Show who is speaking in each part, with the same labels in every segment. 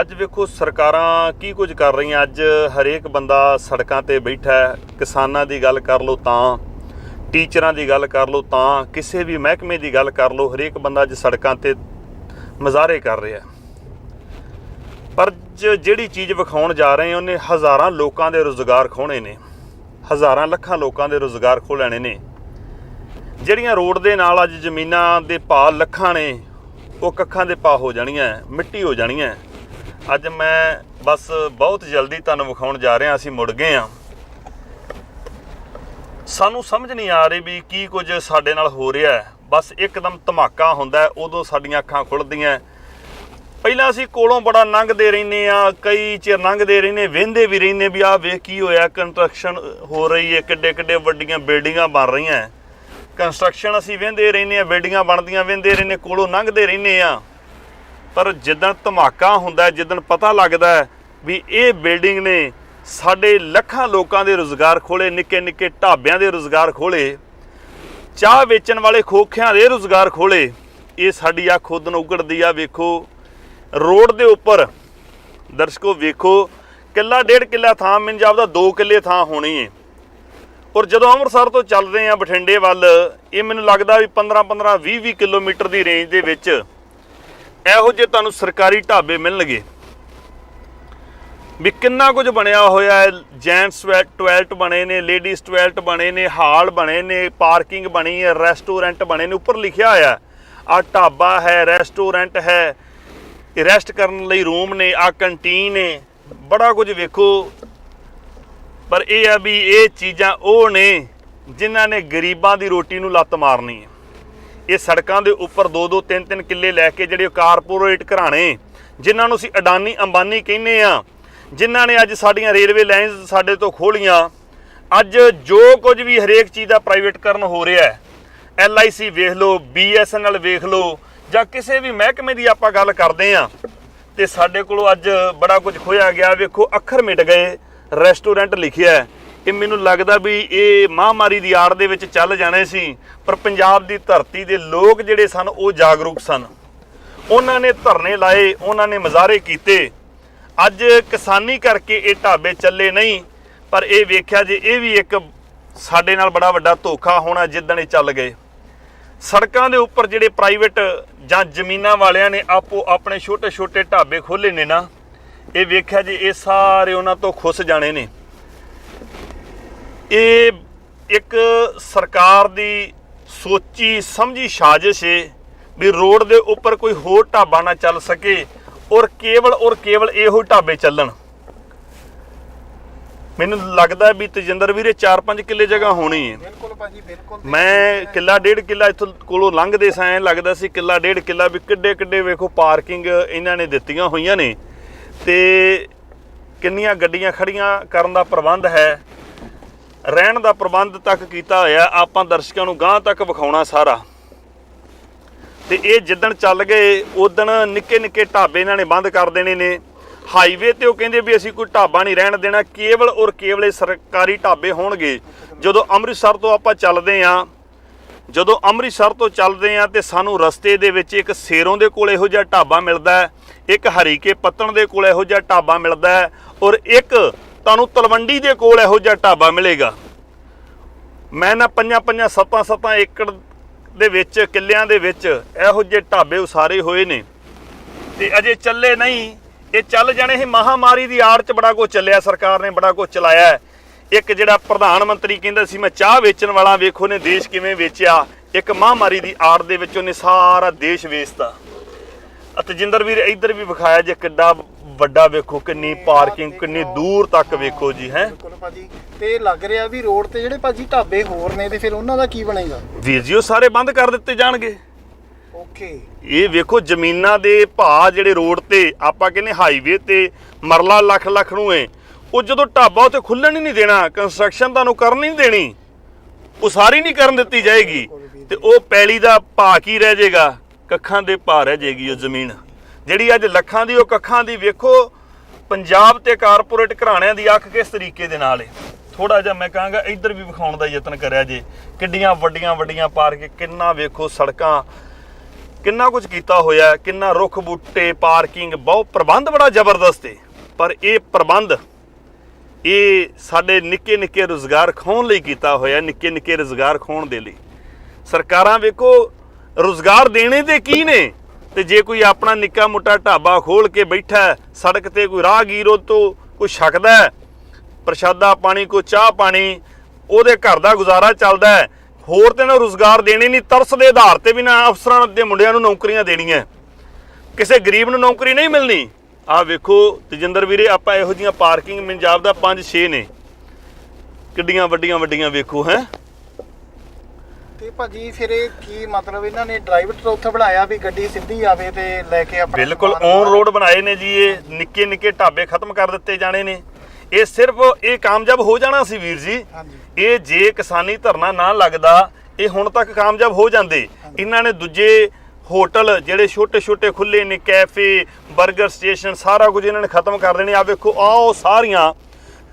Speaker 1: ਅੱਜ ਵੇਖੋ ਸਰਕਾਰਾਂ ਕੀ ਕੁਝ ਕਰ ਰਹੀਆਂ। ਅੱਜ ਹਰੇਕ ਬੰਦਾ ਸੜਕਾਂ ਤੇ ਬੈਠਾ ਹੈ। ਕਿਸਾਨਾਂ ਦੀ ਗੱਲ ਕਰ ਲਓ ਤਾਂ, ਟੀਚਰਾਂ ਦੀ ਗੱਲ ਕਰ ਲਓ ਤਾਂ, ਕਿਸੇ ਵੀ ਮਹਿਕਮੇ ਦੀ ਗੱਲ ਕਰ ਲਓ, ਹਰੇਕ ਬੰਦਾ ਅੱਜ ਸੜਕਾਂ ਤੇ ਮਜ਼ਾਰੇ ਕਰ ਰਿਹਾ ਪਰ ਜਿਹੜੀ ਚੀਜ਼ ਵਿਖਾਉਣ ਜਾ ਰਹੇ ਉਹਨੇ ਹਜ਼ਾਰਾਂ ਲੋਕਾਂ ਦੇ ਰੋਜ਼ਗਾਰ ਖੋਣੇ ਨੇ। ਹਜ਼ਾਰਾਂ ਲੱਖਾਂ ਲੋਕਾਂ ਦੇ ਰੋਜ਼ਗਾਰ ਖੋਹ ਲੈਣੇ ਨੇ। ਜਿਹੜੀਆਂ ਰੋਡ ਦੇ ਨਾਲ ਅੱਜ ਜ਼ਮੀਨਾਂ ਦੇ ਭਾਅ ਲੱਖਾਂ ਨੇ, ਉਹ ਕੱਖਾਂ ਦੇ ਭਾਅ ਹੋ ਜਾਣੀਆਂ, ਮਿੱਟੀ ਹੋ ਜਾਣੀਆਂ ਅੱਜ ਮੈਂ ਬਸ ਬਹੁਤ ਜਲਦੀ ਤੁਹਾਨੂੰ ਵਿਖਾਉਣ ਜਾ ਰਿਹਾ, ਅਸੀਂ ਮੁੜ ਗਏ ਆ ਸਾਨੂੰ ਸਮਝ ਨਹੀਂ ਆ ਰਹੀ ਵੀ ਕੀ ਕੁਝ ਸਾਡੇ ਨਾਲ ਹੋ ਰਿਹਾ ਹੈ। ਬਸ ਇੱਕਦਮ ਧਮਾਕਾ ਹੁੰਦਾ ਉਦੋਂ ਸਾਡੀਆਂ ਅੱਖਾਂ ਖੁੱਲਦੀਆਂ ਪਹਿਲਾਂ ਅਸੀਂ ਕੋਲੋਂ ਬੜਾ ਲੰਘਦੇ ਰਹਿੰਦੇ ਆ ਕਈ ਚਿਰ ਲੰਘਦੇ ਰਹਿੰਦੇ ਵਹਿੰਦੇ ਵੀ ਰਹਿੰਦੇ ਵੀ ਆਹ ਵੇਖ ਕੀ ਹੋਇਆ ਕੰਸਟਰਕਸ਼ਨ ਹੋ ਰਹੀ ਹੈ ਕਿੱਡੇ ਕਿੱਡੇ ਵੱਡੀਆਂ ਬਿਲਡਿੰਗਾਂ ਬਣ ਰਹੀਆਂ ਕੰਸਟਰਕਸ਼ਨ ਅਸੀਂ ਵਹਿੰਦੇ ਰਹਿੰਦੇ ਆ ਬਿਲਡਿੰਗਾਂ ਬਣਦੀਆਂ ਵਹਿੰਦੇ ਰਹਿੰਦੇ ਕੋਲੋਂ ਲੰਘਦੇ ਰਹਿੰਦੇ ਆ ਪਰ ਜਿੱਦਣ ਧਮਾਕਾ ਹੁੰਦਾ ਜਿੱਦਣ ਪਤਾ ਲੱਗਦਾ ਵੀ ਇਹ ਬਿਲਡਿੰਗ ਨੇ ਸਾਡੇ ਲੱਖਾਂ ਲੋਕਾਂ ਦੇ ਰੋਜ਼ਗਾਰ ਖੋਲੇ ਨਿੱਕੇ ਨਿੱਕੇ ਢਾਬਿਆਂ ਦੇ ਰੋਜ਼ਗਾਰ ਖੋਲੇ ਚਾਹ ਵੇਚਣ ਵਾਲੇ ਖੋਖਿਆਂ ਦੇ ਰੋਜ਼ਗਾਰ ਖੋਲੇ ਇਹ ਸਾਡੀ ਆ ਖੁਦ ਨੂੰ ਉਗੜਦੀ ਆ, ਵੇਖੋ। ਰੋਡ ਦੇ ਉੱਪਰ, ਦਰਸ਼ਕੋ ਵੇਖੋ, ਕਿੱਲਾ ਡੇਢ ਕਿੱਲਾ ਥਾਂ, ਮੈਨੂੰ ਜਾਪਦਾ 2 ਕਿੱਲੇ ਥਾਂ ਹੋਣੀ ਏ। ਔਰ ਜਦੋਂ ਅੰਮ੍ਰਿਤਸਰ ਤੋਂ ਚੱਲਦੇ ਆ ਬਠਿੰਡੇ ਵੱਲ, ਇਹ ਮੈਨੂੰ ਲੱਗਦਾ ਵੀ 15 15 20 20 ਕਿਲੋਮੀਟਰ ਦੀ ਰੇਂਜ ਦੇ ਵਿੱਚ ਇਹੋ ਜਿਹੇ ਤੁਹਾਨੂੰ ਸਰਕਾਰੀ ਢਾਬੇ ਮਿਲਣਗੇ। ਵੀ ਕਿੰਨਾ ਕੁਝ ਬਣਿਆ ਹੋਇਆ ਹੈ, ਜੈਂਟਸ ਟੋਇਲਟ ਬਣੇ ਨੇ, ਲੇਡੀਜ਼ ਟੋਇਲਟ ਬਣੇ ਨੇ, ਹਾਲ ਬਣੇ ਨੇ, ਪਾਰਕਿੰਗ ਬਣੀ ਹੈ, ਰੈਸਟੋਰੈਂਟ ਬਣੇ ਨੇ, ਉੱਪਰ ਲਿਖਿਆ ਹੋਇਆ ਆ ਢਾਬਾ ਹੈ, ਰੈਸਟੋਰੈਂਟ ਹੈ ਰੈਸਟ ਕਰਨ ਲਈ ਰੂਮ ਨੇ ਆ ਕੰਟੀਨ ਨੇ, ਬੜਾ ਕੁਝ ਵੇਖੋ। ਪਰ ਇਹ ਆ ਵੀ ਇਹ ਚੀਜ਼ਾਂ ਉਹ ਨੇ ਜਿਨ੍ਹਾਂ ਨੇ ਗਰੀਬਾਂ ਦੀ ਰੋਟੀ ਨੂੰ ਲੱਤ ਮਾਰਨੀ ਹੈ। ਇਹ ਸੜਕਾਂ ਦੇ ਉੱਪਰ 2-2 3-3 ਕਿੱਲੇ ਲੈ ਕੇ ਜਿਹੜੇ ਕਾਰਪੋਰੇਟ ਘਰਾਣੇ, ਜਿਨ੍ਹਾਂ ਨੂੰ ਅਸੀਂ ਅਡਾਨੀ ਅੰਬਾਨੀ ਕਹਿੰਦੇ ਆ, ਜਿਨ੍ਹਾਂ ਨੇ ਅੱਜ ਸਾਡੀਆਂ ਰੇਲਵੇ ਲਾਈਨਸ ਸਾਡੇ ਤੋਂ ਖੋਲੀਆਂ। ਅੱਜ ਜੋ ਕੁਝ ਵੀ ਹਰੇਕ ਚੀਜ਼ ਦਾ ਪ੍ਰਾਈਵੇਟਕਰਨ ਹੋ ਰਿਹਾ ਹੈ ਐਲਆਈਸੀ ਵੇਖ ਲਓ ਬੀਐਸਐਨਐਲ ਵੇਖ ਲਓ, ਜਾਂ ਕਿਸੇ ਵੀ ਮਹਿਕਮੇ ਦੀ ਆਪਾਂ ਗੱਲ ਕਰਦੇ ਆ, ਤੇ ਸਾਡੇ ਕੋਲੋਂ ਅੱਜ ਬੜਾ ਕੁਝ ਖੋਇਆ ਗਿਆ। ਵੇਖੋ, ਅੱਖਰ ਮਿਟ ਗਏ, ਰੈਸਟੋਰੈਂਟ ਲਿਖਿਆ ਹੈ। ਇਹ ਮੈਨੂੰ ਲੱਗਦਾ ਵੀ ਇਹ ਮਹਾਮਾਰੀ ਦੀ ਆੜ ਦੇ ਵਿੱਚ ਚੱਲ ਜਾਣੇ ਸੀ, ਪਰ ਪੰਜਾਬ ਦੀ ਧਰਤੀ ਦੇ ਲੋਕ ਜਿਹੜੇ ਸਨ, ਉਹ ਜਾਗਰੂਕ ਸਨ। ਉਹਨਾਂ ਨੇ ਧਰਨੇ ਲਾਏ, ਉਹਨਾਂ ਨੇ ਮਜ਼ਾਰੇ ਕੀਤੇ। ਅੱਜ ਕਿਸਾਨੀ ਕਰਕੇ ਇਹ ਢਾਬੇ ਚੱਲੇ ਨਹੀਂ, ਪਰ ਇਹ ਵੇਖਿਆ ਜੇ ਇਹ ਵੀ ਇੱਕ ਸਾਡੇ ਨਾਲ ਬੜਾ ਵੱਡਾ ਧੋਖਾ ਹੋਣਾ ਜਿੱਦਣ ਇਹ ਚੱਲ ਗਏ। ਸੜਕਾਂ ਦੇ ਉੱਪਰ ਜਿਹੜੇ ਪ੍ਰਾਈਵੇਟ ਜਾਂ ਜ਼ਮੀਨਾਂ ਵਾਲਿਆਂ ਨੇ ਆਪੋ ਆਪਣੇ ਛੋਟੇ ਛੋਟੇ ਢਾਬੇ ਖੋਲੇ ਨੇ ਨਾ, ਇਹ ਵੇਖਿਆ ਜੇ ਇਹ ਸਾਰੇ ਉਹਨਾਂ ਤੋਂ ਖੁੱਸ ਜਾਣੇ ਨੇ। ਇਹ ਇੱਕ ਸਰਕਾਰ ਦੀ ਸੋਚੀ ਸਮਝੀ ਸਾਜ਼ਿਸ਼ ਹੈ ਵੀ ਰੋਡ ਦੇ ਉੱਪਰ ਕੋਈ ਹੋਰ ਢਾਬਾ ਨਾ ਚੱਲ ਸਕੇ ਔਰ ਕੇਵਲ ਔਰ ਕੇਵਲ ਇਹੋ ਹੀ ਢਾਬੇ ਚੱਲਣ। ਮੈਨੂੰ ਲੱਗਦਾ ਵੀ ਤਜਿੰਦਰ ਵੀਰੇ 4-5 ਕਿੱਲੇ ਜਗ੍ਹਾ ਹੋਣੀ ਹੈ
Speaker 2: ਬਿਲਕੁਲ ਭਾਜੀ ਬਿਲਕੁਲ
Speaker 1: ਮੈਂ ਕਿੱਲਾ ਡੇਢ ਕਿੱਲਾ ਇੱਥੋਂ ਕੋਲੋਂ ਲੰਘਦੇ ਸਾਂ ਲੱਗਦਾ ਸੀ ਕਿੱਲਾ ਡੇਢ ਕਿੱਲਾ ਵੀ ਕਿੱਡੇ ਕਿੱਡੇ ਵੇਖੋ ਪਾਰਕਿੰਗ ਇਹਨਾਂ ਨੇ ਦਿੱਤੀਆਂ ਹੋਈਆਂ ਨੇ। ਤੇ ਕਿੰਨੀਆਂ ਗੱਡੀਆਂ ਖੜੀਆਂ ਕਰਨ ਦਾ ਪ੍ਰਬੰਧ ਹੈ ਰਹਿਣ ਦਾ ਪ੍ਰਬੰਧ ਤੱਕ ਕੀਤਾ ਹੋਇਆ, ਆਪਾਂ ਦਰਸ਼ਕਾਂ ਨੂੰ ਗਾਂਹ ਤੱਕ ਵਿਖਾਉਣਾ ਸਾਰਾ। ਤੇ ਇਹ ਜਿੱਦਣ ਚੱਲ ਗਏ, ਉਦਣ ਨਿੱਕੇ ਨਿੱਕੇ ਢਾਬੇ ਇਹਨਾਂ ਨੇ ਬੰਦ ਕਰ ਦੇਣੇ ਨੇ। ਹਾਈਵੇ ਤੇ ਉਹ ਕਹਿੰਦੇ ਵੀ ਅਸੀਂ ਕੋਈ ਢਾਬਾ ਨਹੀਂ ਰਹਿਣ ਦੇਣਾ, ਕੇਵਲ ਔਰ ਕੇਵਲ ਇਹ ਸਰਕਾਰੀ ਢਾਬੇ ਹੋਣਗੇ। ਜਦੋਂ ਅੰਮ੍ਰਿਤਸਰ ਤੋਂ ਆਪਾਂ ਚੱਲਦੇ ਆਂ, ਜਦੋਂ ਅੰਮ੍ਰਿਤਸਰ ਤੋਂ ਚੱਲਦੇ ਆਂ ਤੇ ਸਾਨੂੰ ਰਸਤੇ ਦੇ ਵਿੱਚ ਇੱਕ ਸੇਰੋਂ ਦੇ ਕੋਲ ਇਹੋ ਜਿਹਾ ਢਾਬਾ ਮਿਲਦਾ ਹੈ, ਇੱਕ ਹਰੀਕੇ ਪੱਤਣ ਦੇ ਕੋਲ ਇਹੋ ਜਿਹਾ ਢਾਬਾ ਮਿਲਦਾ ਹੈ, ਔਰ ਇੱਕ ਤੁਹਾਨੂੰ ਤਲਵੰਡੀ ਦੇ ਕੋਲ ਇਹੋ ਜਿਹਾ ਢਾਬਾ ਮਿਲੇਗਾ। ਮੈਂ ਨਾ ਪੰਜਾਂ ਪੰਜਾਂ ਸੱਤਾਂ ਸੱਤਾਂ ਏਕੜ ਦੇ ਵਿੱਚ, ਕਿੱਲਿਆਂ ਦੇ ਵਿੱਚ ਇਹੋ ਜਿਹੇ ਢਾਬੇ ਉਸਾਰੇ ਹੋਏ ਨੇ। ਤੇ ਅਜੇ ਚੱਲੇ ਨਹੀਂ। ਇਹ ਚੱਲ ਜਾਣੇ ਇਹ ਮਹਾਮਾਰੀ ਦੀ ਆੜ ਚ ਬੜਾ ਕੁਝ ਚੱਲਿਆ, ਸਰਕਾਰ ਨੇ ਬੜਾ ਕੁਝ ਚਲਾਇਆ। ਇੱਕ ਜਿਹੜਾ ਪ੍ਰਧਾਨ ਮੰਤਰੀ ਕਹਿੰਦਾ ਸੀ, ਮੈਂ ਚਾਹ ਵੇਚਣ ਵਾਲਾ, ਵੇਖੋ ਨੇ ਦੇਸ਼ ਕਿਵੇਂ ਵੇਚਿਆ। ਇੱਕ ਮਹਾਮਾਰੀ ਦੀ ਆੜ ਦੇ ਵਿੱਚ ਉਹਨੇ ਸਾਰਾ ਦੇਸ਼ ਵੇਚਤਾ। ਅਤੇ ਜਿੰਦਰ ਵੀਰ ਇੱਧਰ ਵੀ ਵਿਖਾਇਆ ਜੇ ਕਿੱਡਾ ਵੱਡਾ ਵੇਖੋ ਕਿੰਨੀ ਪਾਰਕਿੰਗ ਕਿੰਨੀ ਦੂਰ ਤੱਕ ਵੇਖੋ ਜੀ ਹੈ।
Speaker 2: ਬਿਲਕੁਲ ਭਾਜੀ। ਤੇ ਲੱਗ ਰਿਹਾ ਵੀ ਰੋਡ ਤੇ ਜਿਹੜੇ ਭਾਜੀ ਢਾਬੇ ਹੋਰ ਨੇ ਤੇ ਫਿਰ ਉਹਨਾਂ ਦਾ ਕੀ ਬਣੇਗਾ?
Speaker 1: ਵੀਰ ਜੀ ਉਹ ਸਾਰੇ ਬੰਦ ਕਰ ਦਿੱਤੇ ਜਾਣਗੇ।
Speaker 2: ਓਕੇ।
Speaker 1: ਇਹ ਵੇਖੋ ਜ਼ਮੀਨਾਂ ਦੇ ਭਾਅ ਜਿਹੜੇ ਰੋਡ ਤੇ ਆਪਾਂ ਕਹਿੰਦੇ ਹਾਈਵੇ ਤੇ ਮਰਲਾ ਲੱਖ ਲੱਖ ਨੂੰ ਏ। ਉਹ ਜਦੋਂ ਢਾਬਾ ਉੱਤੇ ਖੁੱਲਣ ਹੀ ਨਹੀਂ ਦੇਣਾ ਕੰਸਟਰਕਸ਼ਨ ਤੁਹਾਨੂੰ ਕਰਨ ਹੀ ਨਹੀਂ ਦੇਣੀ। ਉਸਾਰੀ ਨਹੀਂ ਕਰਨ ਦਿੱਤੀ ਜਾਏਗੀ। ਤੇ ਉਹ ਪੈਲੀ ਦਾ ਭਾਅ ਕੀ ਰਹਿ ਜਾਏਗਾ? ਕੱਖਾਂ ਦੇ ਭਾਅ ਰਹਿ ਜਾਏਗੀ ਉਹ ਜ਼ਮੀਨ। ਜਿਹੜੀ ਅੱਜ ਲੱਖਾਂ ਦੀ ਉਹ ਕੱਖਾਂ ਦੀ ਵੇਖੋ, ਪੰਜਾਬ ਤੇ ਕਾਰਪੋਰੇਟ ਘਰਾਣਿਆਂ ਦੀ ਅੱਖ ਕਿਸ ਤਰੀਕੇ ਦੇ ਨਾਲ ਏ। ਥੋੜਾ ਜਿਹਾ ਮੈਂ ਕਹਾਂਗਾ ਇੱਧਰ ਵੀ ਵਿਖਾਉਣ ਦਾ ਯਤਨ ਕਰਿਆ ਜੇ। ਕਿੱਡੀਆਂ ਵੱਡੀਆਂ ਵੱਡੀਆਂ ਪਾਰਕ, ਕਿੰਨਾ ਵੇਖੋ ਸੜਕਾਂ, ਕਿੰਨਾ ਕੁਝ ਕੀਤਾ ਹੋਇਆ, ਕਿੰਨਾ ਰੁੱਖ ਬੂਟੇ, ਪਾਰਕਿੰਗ, ਬਹੁਤ ਪ੍ਰਬੰਧ ਬੜਾ ਜ਼ਬਰਦਸਤ ਹੈ ਪਰ ਇਹ ਪ੍ਰਬੰਧ, ਇਹ ਸਾਡੇ ਨਿੱਕੇ ਨਿੱਕੇ ਰੋਜ਼ਗਾਰ ਖੋਣ ਲਈ ਕੀਤਾ ਹੋਇਆ, ਨਿੱਕੇ ਨਿੱਕੇ ਰੋਜ਼ਗਾਰ ਖੋਣ ਦੇ ਲਈ। ਸਰਕਾਰਾਂ ਵੇਖੋ, ਰੋਜ਼ਗਾਰ ਦੇਣੇ ਤੇ ਕੀ ਨੇ? ਤੇ ਜੇ ਕੋਈ ਆਪਣਾ ਨਿੱਕਾ ਮੋਟਾ ਢਾਬਾ ਖੋਲ ਕੇ ਬੈਠਾ ਸੜਕ ਤੇ ਕੋਈ ਰਾਹਗੀਰ ਉਹ ਤੋਂ ਕੋਈ ਛਕਦਾ ਪ੍ਰਸ਼ਾਦਾ ਪਾਣੀ, ਕੋਈ ਚਾਹ ਪਾਣੀ, ਉਹਦੇ ਘਰ ਦਾ ਗੁਜ਼ਾਰਾ ਚੱਲਦਾ ਹੋਰ ਤੇ ਨਾ ਰੋਜ਼ਗਾਰ ਦੇਣੇ ਨਹੀਂ, ਤਰਸ ਦੇ ਆਧਾਰ ਤੇ ਵੀ ਨਾ ਅਫਸਰਾਂ ਦੇ ਮੁੰਡਿਆਂ ਨੂੰ ਨੌਕਰੀਆਂ ਦੇਣੀਆਂ ਕਿਸੇ ਗਰੀਬ ਨੂੰ ਨੌਕਰੀ ਨਹੀਂ ਮਿਲਣੀ। ਆ ਵੇਖੋ, ਤਜਿੰਦਰ ਵੀਰੇ, ਆਪਾਂ ਇਹੋ ਜੀਆਂ ਪਾਰਕਿੰਗ, ਪੰਜਾਬ ਦਾ 5-6 ਨੇ। ਕਿੱਡੀਆਂ ਵੱਡੀਆਂ ਵੱਡੀਆਂ ਵੇਖੋ, ਹੈ।
Speaker 2: ਤੇ ਭਾਜੀ ਫਿਰ ਇਹ ਕੀ ਮਤਲਬ ਇਹਨਾਂ ਨੇ ਡਰਾਈਵਰ ਉੱਥੇ ਬਣਾਇਆ ਵੀ ਗੱਡੀ ਸਿੱਧੀ ਆਵੇ ਤੇ ਲੈ ਕੇ ਆਪਣਾ
Speaker 1: ਬਿਲਕੁਲ
Speaker 2: ਸਮਾਨ
Speaker 1: ਔਨ ਰੋਡ ਬਣਾਏ ਨੇ ਜੀ ਇਹ ਨਿੱਕੇ ਨਿੱਕੇ ਢਾਬੇ ਖਤਮ ਕਰ ਦਿੱਤੇ ਜਾਣੇ ਨੇ। ਇਹ ਸਿਰਫ ਇਹ ਕਾਮਯਾਬ ਹੋ ਜਾਣਾ ਸੀ ਵੀਰ ਜੀ।
Speaker 2: ਹਾਂਜੀ।
Speaker 1: ਇਹ ਜੇ ਕਿਸਾਨੀ ਧਰਨਾ ਨਾ ਲੱਗਦਾ ਇਹ ਹੁਣ ਤੱਕ ਕਾਮਯਾਬ ਹੋ ਜਾਂਦੇ। ਇਹਨਾਂ ਨੇ ਦੂਜੇ ਹੋਟਲ ਜਿਹੜੇ ਛੋਟੇ ਛੋਟੇ ਖੁੱਲੇ ਨੇ ਕੈਫੇ 버ਗਰ ਸਟੇਸ਼ਨ ਸਾਰਾ ਕੁਝ ਇਹਨਾਂ ਨੇ ਖਤਮ ਕਰ ਦੇਣੇ। ਆ ਵੇਖੋ ਆਹ ਉਹ ਸਾਰੀਆਂ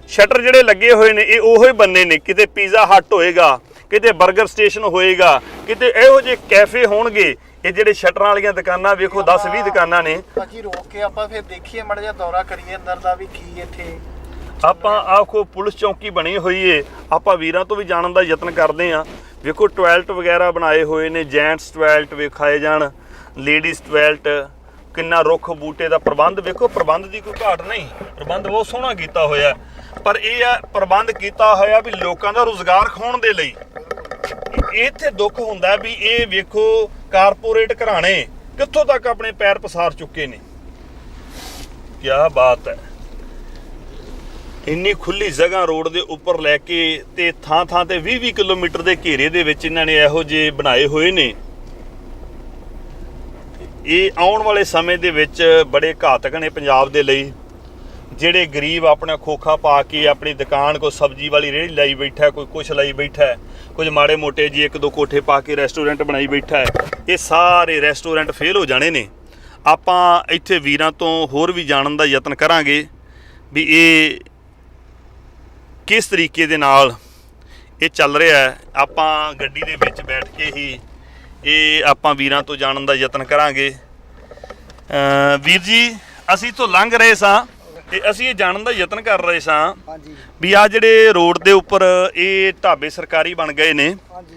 Speaker 1: ਸ਼ਟਰ ਜਿਹੜੇ ਲੱਗੇ ਹੋਏ ਨੇ ਇਹ ਉਹੋ ਹੀ ਬੰਨੇ ਨੇ। ਕਿਤੇ ਪੀਜ਼ਾ ਹੱਟ ਹੋਏਗਾ ਕਿਤੇ 버ਗਰ ਸਟੇਸ਼ਨ ਹੋਏਗਾ ਕਿਤੇ ਇਹੋ ਜਿਹੇ ਕੈਫੇ ਹੋਣਗੇ ਇਹ ਜਿਹੜੇ ਸ਼ਟਰਾਂ ਵਾਲੀਆਂ ਦੁਕਾਨਾਂ ਵੇਖੋ 10 20 ਦੁਕਾਨਾਂ ਨੇ।
Speaker 2: ਭਾਜੀ ਰੋਕ ਕੇ ਆਪਾਂ ਫਿਰ ਦੇਖੀਏ ਮੜ ਜਾ ਦੌਰਾ ਕਰੀਏ ਅੰਦਰ ਦਾ ਵੀ ਕੀ ਇੱਥੇ।
Speaker 1: ਆਪਾਂ ਆਖੋ ਪੁਲਿਸ ਚੌਕੀ ਬਣੀ ਹੋਈ ਏ ਆਪਾਂ ਵੀਰਾਂ ਤੋਂ ਵੀ ਜਾਣਨ ਦਾ ਯਤਨ ਕਰਦੇ ਆ। ਵੇਖੋ ਟਾਇਲਟ ਵਗੈਰਾ ਬਣਾਏ ਹੋਏ ਨੇ ਜੈਂਟਸ ਟਾਇਲਟ ਵੇਖਾਏ ਜਾਣ ਲੇਡੀਜ਼ ਟਾਇਲਟ ਕਿੰਨਾ ਰੁੱਖ ਬੂਟੇ ਦਾ ਪ੍ਰਬੰਧ, ਵੇਖੋ ਪ੍ਰਬੰਧ ਦੀ ਕੋਈ ਘਾਟ ਨਹੀਂ। ਪ੍ਰਬੰਧ ਬਹੁਤ ਸੋਹਣਾ ਕੀਤਾ ਹੋਇਆ ਪਰ ਇਹ ਆ ਪ੍ਰਬੰਧ ਕੀਤਾ ਹੋਇਆ ਵੀ ਲੋਕਾਂ ਦਾ ਰੋਜ਼ਗਾਰ ਖੋਣ ਦੇ ਲਈ। ਇੱਥੇ ਦੁੱਖ ਹੁੰਦਾ ਵੀ ਇਹ ਵੇਖੋ ਕਾਰਪੋਰੇਟ ਘਰਾਣੇ ਕਿੱਥੋਂ ਤੱਕ ਆਪਣੇ ਪੈਰ ਪਸਾਰ ਚੁੱਕੇ ਨੇ। ਕੀ ਬਾਤ ਹੈ। ਇੰਨੀ ਖੁੱਲੀ ਜਗ੍ਹਾ ਰੋਡ ਦੇ ਉੱਪਰ ਲੈ ਕੇ ਤੇ ਥਾਂ ਥਾਂ ਤੇ 20-20 ਕਿਲੋਮੀਟਰ ਦੇ ਘੇਰੇ ਦੇ ਵਿੱਚ ਇਹਨਾਂ ਨੇ ਇਹੋ ਜਿਹੇ ਬਣਾਏ ਹੋਏ ਨੇ। ਇਹ ਆਉਣ ਵਾਲੇ ਸਮੇਂ ਦੇ ਵਿੱਚ ਬੜੇ ਘਾਤਕ ਨੇ ਪੰਜਾਬ ਦੇ ਲਈ। ਜਿਹੜੇ ਗਰੀਬ ਆਪਣਾ ਖੋਖਾ ਪਾ ਕੇ ਆਪਣੀ ਦੁਕਾਨ ਕੋ ਸਬਜ਼ੀ ਵਾਲੀ ਰੇਹੜੀ ਲਾਈ ਬੈਠਾ, ਕੋਈ ਕੁਛ ਲਾਈ ਬੈਠਾ, ਕੁਝ ਮਾੜੇ ਮੋਟੇ ਜੀ ਇੱਕ ਦੋ ਕੋਠੇ ਪਾ ਕੇ ਰੈਸਟੋਰੈਂਟ ਬਣਾਈ ਬੈਠਾ, ਇਹ ਸਾਰੇ ਰੈਸਟੋਰੈਂਟ ਫੇਲ ਹੋ ਜਾਣੇ ਨੇ। ਆਪਾਂ ਇੱਥੇ ਵੀਰਾਂ ਤੋਂ ਹੋਰ ਵੀ ਜਾਣਨ ਦਾ ਯਤਨ ਕਰਾਂਗੇ ਵੀ ਇਹ ਕਿਸ ਤਰੀਕੇ ਦੇ ਨਾਲ ਇਹ ਚੱਲ ਰਿਹਾ ਹੈ। ਆਪਾਂ ਗੱਡੀ ਦੇ ਵਿੱਚ ਬੈਠ ਕੇ ਹੀ ਇਹ ਆਪਾਂ ਵੀਰਾਂ ਤੋਂ ਜਾਣਨ ਦਾ ਯਤਨ ਕਰਾਂਗੇ। ਵੀਰ ਜੀ ਅਸੀਂ ਤੋਂ ਲੰਘ ਰਹੇ ਸਾਂ ਤੇ ਅਸੀਂ ਇਹ ਜਾਣਨ ਦਾ ਯਤਨ ਕਰ ਰਹੇ ਸਾਂ
Speaker 2: ਹਾਂਜੀ।
Speaker 1: ਵੀ ਆ ਜਿਹੜੇ ਰੋਡ ਦੇ ਉੱਪਰ ਇਹ ਢਾਬੇ ਸਰਕਾਰੀ ਬਣ ਗਏ ਨੇ।
Speaker 2: ਹਾਂਜੀ।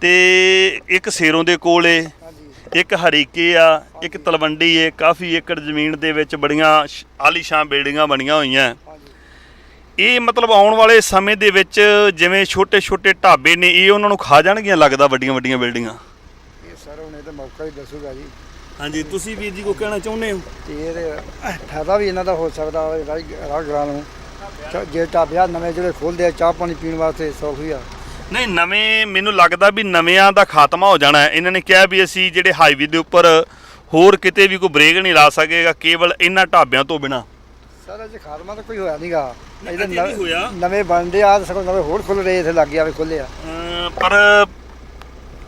Speaker 1: ਤੇ ਇੱਕ ਸੇਰੋਂ ਦੇ ਕੋਲ ਏ ਇੱਕ ਹਰੀਕੇ ਆ ਇੱਕ ਤਲਵੰਡੀ ਏ ਕਾਫੀ ਏਕੜ ਜ਼ਮੀਨ ਦੇ ਵਿੱਚ ਬੜੀਆਂ ਸ਼- ਆਲੀਸ਼ਾਨ ਬਿਲਡਿੰਗਾਂ ਬਣੀਆਂ ਹੋਈਆਂ। ਇਹ ਮਤਲਬ ਆਉਣ ਵਾਲੇ ਸਮੇਂ ਦੇ ਵਿੱਚ ਜਿਵੇਂ ਛੋਟੇ ਛੋਟੇ ਢਾਬੇ ਨੇ ਇਹ ਉਹਨਾਂ ਨੂੰ ਖਾ ਜਾਣਗੀਆਂ ਲੱਗਦਾ ਵੱਡੀਆਂ ਵੱਡੀਆਂ ਬਿਲਡਿੰਗਾਂ?
Speaker 3: ਤਾਂ ਮੌਕਾ ਹੀ ਦੱਸੂਗਾ ਜੀ।
Speaker 1: ਹਾਂਜੀ ਤੁਸੀਂ ਵੀਰ ਜੀ ਕੋ ਕਹਿਣਾ ਚਾਹੁੰਦੇ ਹੋ?
Speaker 3: ਤੇ ਇਹ ਫਾਇਦਾ ਵੀ ਇਹਨਾਂ ਦਾ ਹੋ ਸਕਦਾ ਹੈ ਰਾਹਗਰਾਂ ਨੂੰ। ਜੇ ਢਾਬਿਆਂ ਨਵੇਂ ਜਿਹੜੇ ਖੋਲਦੇ ਆ ਚਾਹ ਪਾਣੀ ਪੀਣ ਵਾਸਤੇ ਸੌਖ ਵੀ ਆ।
Speaker 1: ਨਹੀਂ ਨਵੇਂ ਮੈਨੂੰ ਲੱਗਦਾ ਵੀ ਨਵਿਆਂ ਦਾ ਖਾਤਮਾ ਹੋ ਜਾਣਾ ਇਹਨਾਂ ਨੇ ਕਿਹਾ ਵੀ ਅਸੀਂ ਜਿਹੜੇ ਹਾਈਵੇ ਦੇ ਉੱਪਰ ਹੋਰ ਕਿਤੇ ਵੀ ਕੋਈ ਬ੍ਰੇਕ ਨਹੀਂ ਲਾ ਸਕੇਗਾ ਕੇਵਲ ਇਹਨਾਂ ਢਾਬਿਆਂ ਤੋਂ ਬਿਨਾ।
Speaker 3: ਸਰ ਅਜੇ ਖਾਦਮਾ ਤਾਂ ਕੋਈ ਹੋਇਆ ਨਹੀਂਗਾ।
Speaker 1: ਹੋਇਆ।
Speaker 3: ਨਵੇਂ ਬਣਦੇ ਆ ਸਗੋਂ ਨਵੇਂ ਹੋਰ ਖੁੱਲ ਰਹੇ ਇੱਥੇ ਲੱਗ ਗਿਆ ਵੀ ਖੁੱਲੇ ਆ।
Speaker 1: ਪਰ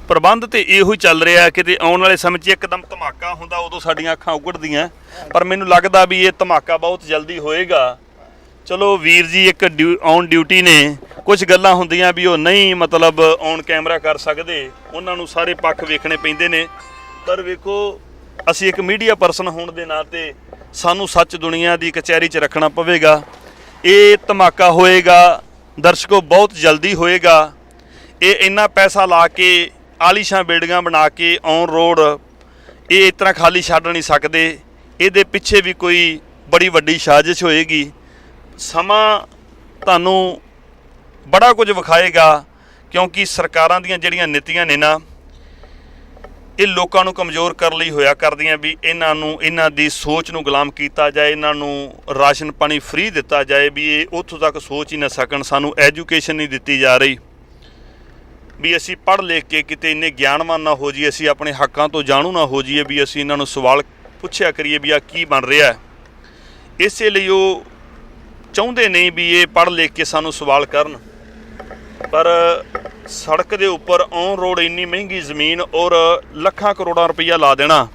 Speaker 1: ਪ੍ਰਬੰਧ ਤੇ ਇਹੋ ਹੀ ਚੱਲ ਰਿਹਾ ਕਿ ਤੇ ਆਉਣ ਵਾਲੇ ਸਮੇਂ 'ਚ ਇੱਕਦਮ ਧਮਾਕਾ ਹੁੰਦਾ, ਉਦੋਂ ਸਾਡੀਆਂ ਅੱਖਾਂ ਉਗੜਦੀਆਂ। ਪਰ ਮੈਨੂੰ ਲੱਗਦਾ ਵੀ ਇਹ ਧਮਾਕਾ ਬਹੁਤ ਜਲਦੀ ਹੋਏਗਾ। ਚਲੋ ਵੀਰ ਜੀ, ਇੱਕ ਔਨ ਡਿਊਟੀ ਨੇ। ਕੁਝ ਗੱਲਾਂ ਹੁੰਦੀਆਂ ਵੀ ਉਹ ਨਹੀਂ ਮਤਲਬ ਔਨ ਕੈਮਰਾ ਕਰ ਸਕਦੇ। ਉਹਨਾਂ ਨੂੰ ਸਾਰੇ ਪੱਖ ਵੇਖਣੇ ਪੈਂਦੇ ਨੇ। ਪਰ ਵੇਖੋ, ਅਸੀਂ ਇੱਕ ਮੀਡੀਆ ਪਰਸਨ ਹੋਣ ਦੇ ਨਾਤੇ ਸਾਨੂੰ ਸੱਚ ਦੁਨੀਆ ਦੀ ਕਚਹਿਰੀ 'ਚ ਰੱਖਣਾ ਪਵੇਗਾ। ਇਹ ਧਮਾਕਾ ਹੋਏਗਾ, ਦਰਸ਼ਕੋ ਬਹੁਤ ਜਲਦੀ ਹੋਏਗਾ। ਇਹ ਇੰਨਾ ਪੈਸਾ ਲਾ ਕੇ ਆਲੀਸ਼ਾਂ ਬਿਲਡਿੰਗਾਂ ਬਣਾ ਕੇ ਔਨ ਰੋਡ ਇਹ ਇਸ ਤਰ੍ਹਾਂ ਖਾਲੀ ਛੱਡ ਨਹੀਂ ਸਕਦੇ। ਇਹਦੇ ਪਿੱਛੇ ਵੀ ਕੋਈ ਬੜੀ ਵੱਡੀ ਸਾਜ਼ਿਸ਼ ਹੋਏਗੀ। ਸਮਾਂ ਤੁਹਾਨੂੰ ਬੜਾ ਕੁਝ ਵਿਖਾਏਗਾ, ਕਿਉਂਕਿ ਸਰਕਾਰਾਂ ਦੀਆਂ ਜਿਹੜੀਆਂ ਨੀਤੀਆਂ ਨੇ ਨਾ, ਇਹ ਲੋਕਾਂ ਨੂੰ ਕਮਜ਼ੋਰ ਕਰਨ ਲਈ ਹੋਇਆ ਕਰਦੀਆਂ ਵੀ ਇਹਨਾਂ ਨੂੰ, ਇਹਨਾਂ ਦੀ ਸੋਚ ਨੂੰ ਗੁਲਾਮ ਕੀਤਾ ਜਾਏ, ਇਹਨਾਂ ਨੂੰ ਰਾਸ਼ਨ ਪਾਣੀ ਫ੍ਰੀ ਦਿੱਤਾ ਜਾਏ ਵੀ ਇਹ ਉੱਥੋਂ ਤੱਕ ਸੋਚ ਹੀ ਨਾ ਸਕਣ, ਸਾਨੂੰ ਐਜੂਕੇਸ਼ਨ ਨਹੀਂ ਦਿੱਤੀ ਜਾ ਰਹੀ। ਵੀ ਅਸੀਂ ਪੜ੍ਹ ਲਿਖ ਕੇ ਕਿਤੇ ਇੰਨੇ ਗਿਆਨਵਾਨ ਨਾ ਹੋ ਜਾਈਏ, ਅਸੀਂ ਆਪਣੇ ਹੱਕਾਂ ਤੋਂ ਜਾਣੂ ਨਾ ਹੋ ਜਾਈਏ ਵੀ ਅਸੀਂ ਇਹਨਾਂ ਨੂੰ ਸਵਾਲ ਪੁੱਛਿਆ ਕਰੀਏ ਵੀ ਆ ਕੀ ਬਣ ਰਿਹਾ ਹੈ। ਇਸੇ ਲਈ ਉਹ ਚਾਹੁੰਦੇ ਨਹੀਂ ਵੀ ਇਹ ਪੜ੍ਹ ਲਿਖ ਕੇ ਸਾਨੂੰ ਸਵਾਲ ਕਰਨ। ਪਰ ਸੜਕ ਦੇ ਉੱਪਰ ਔਨ ਰੋਡ ਇੰਨੀ ਮਹਿੰਗੀ ਜ਼ਮੀਨ ਔਰ ਲੱਖਾਂ ਕਰੋੜਾਂ ਰੁਪਈਆ ਲਾ ਦੇਣਾ,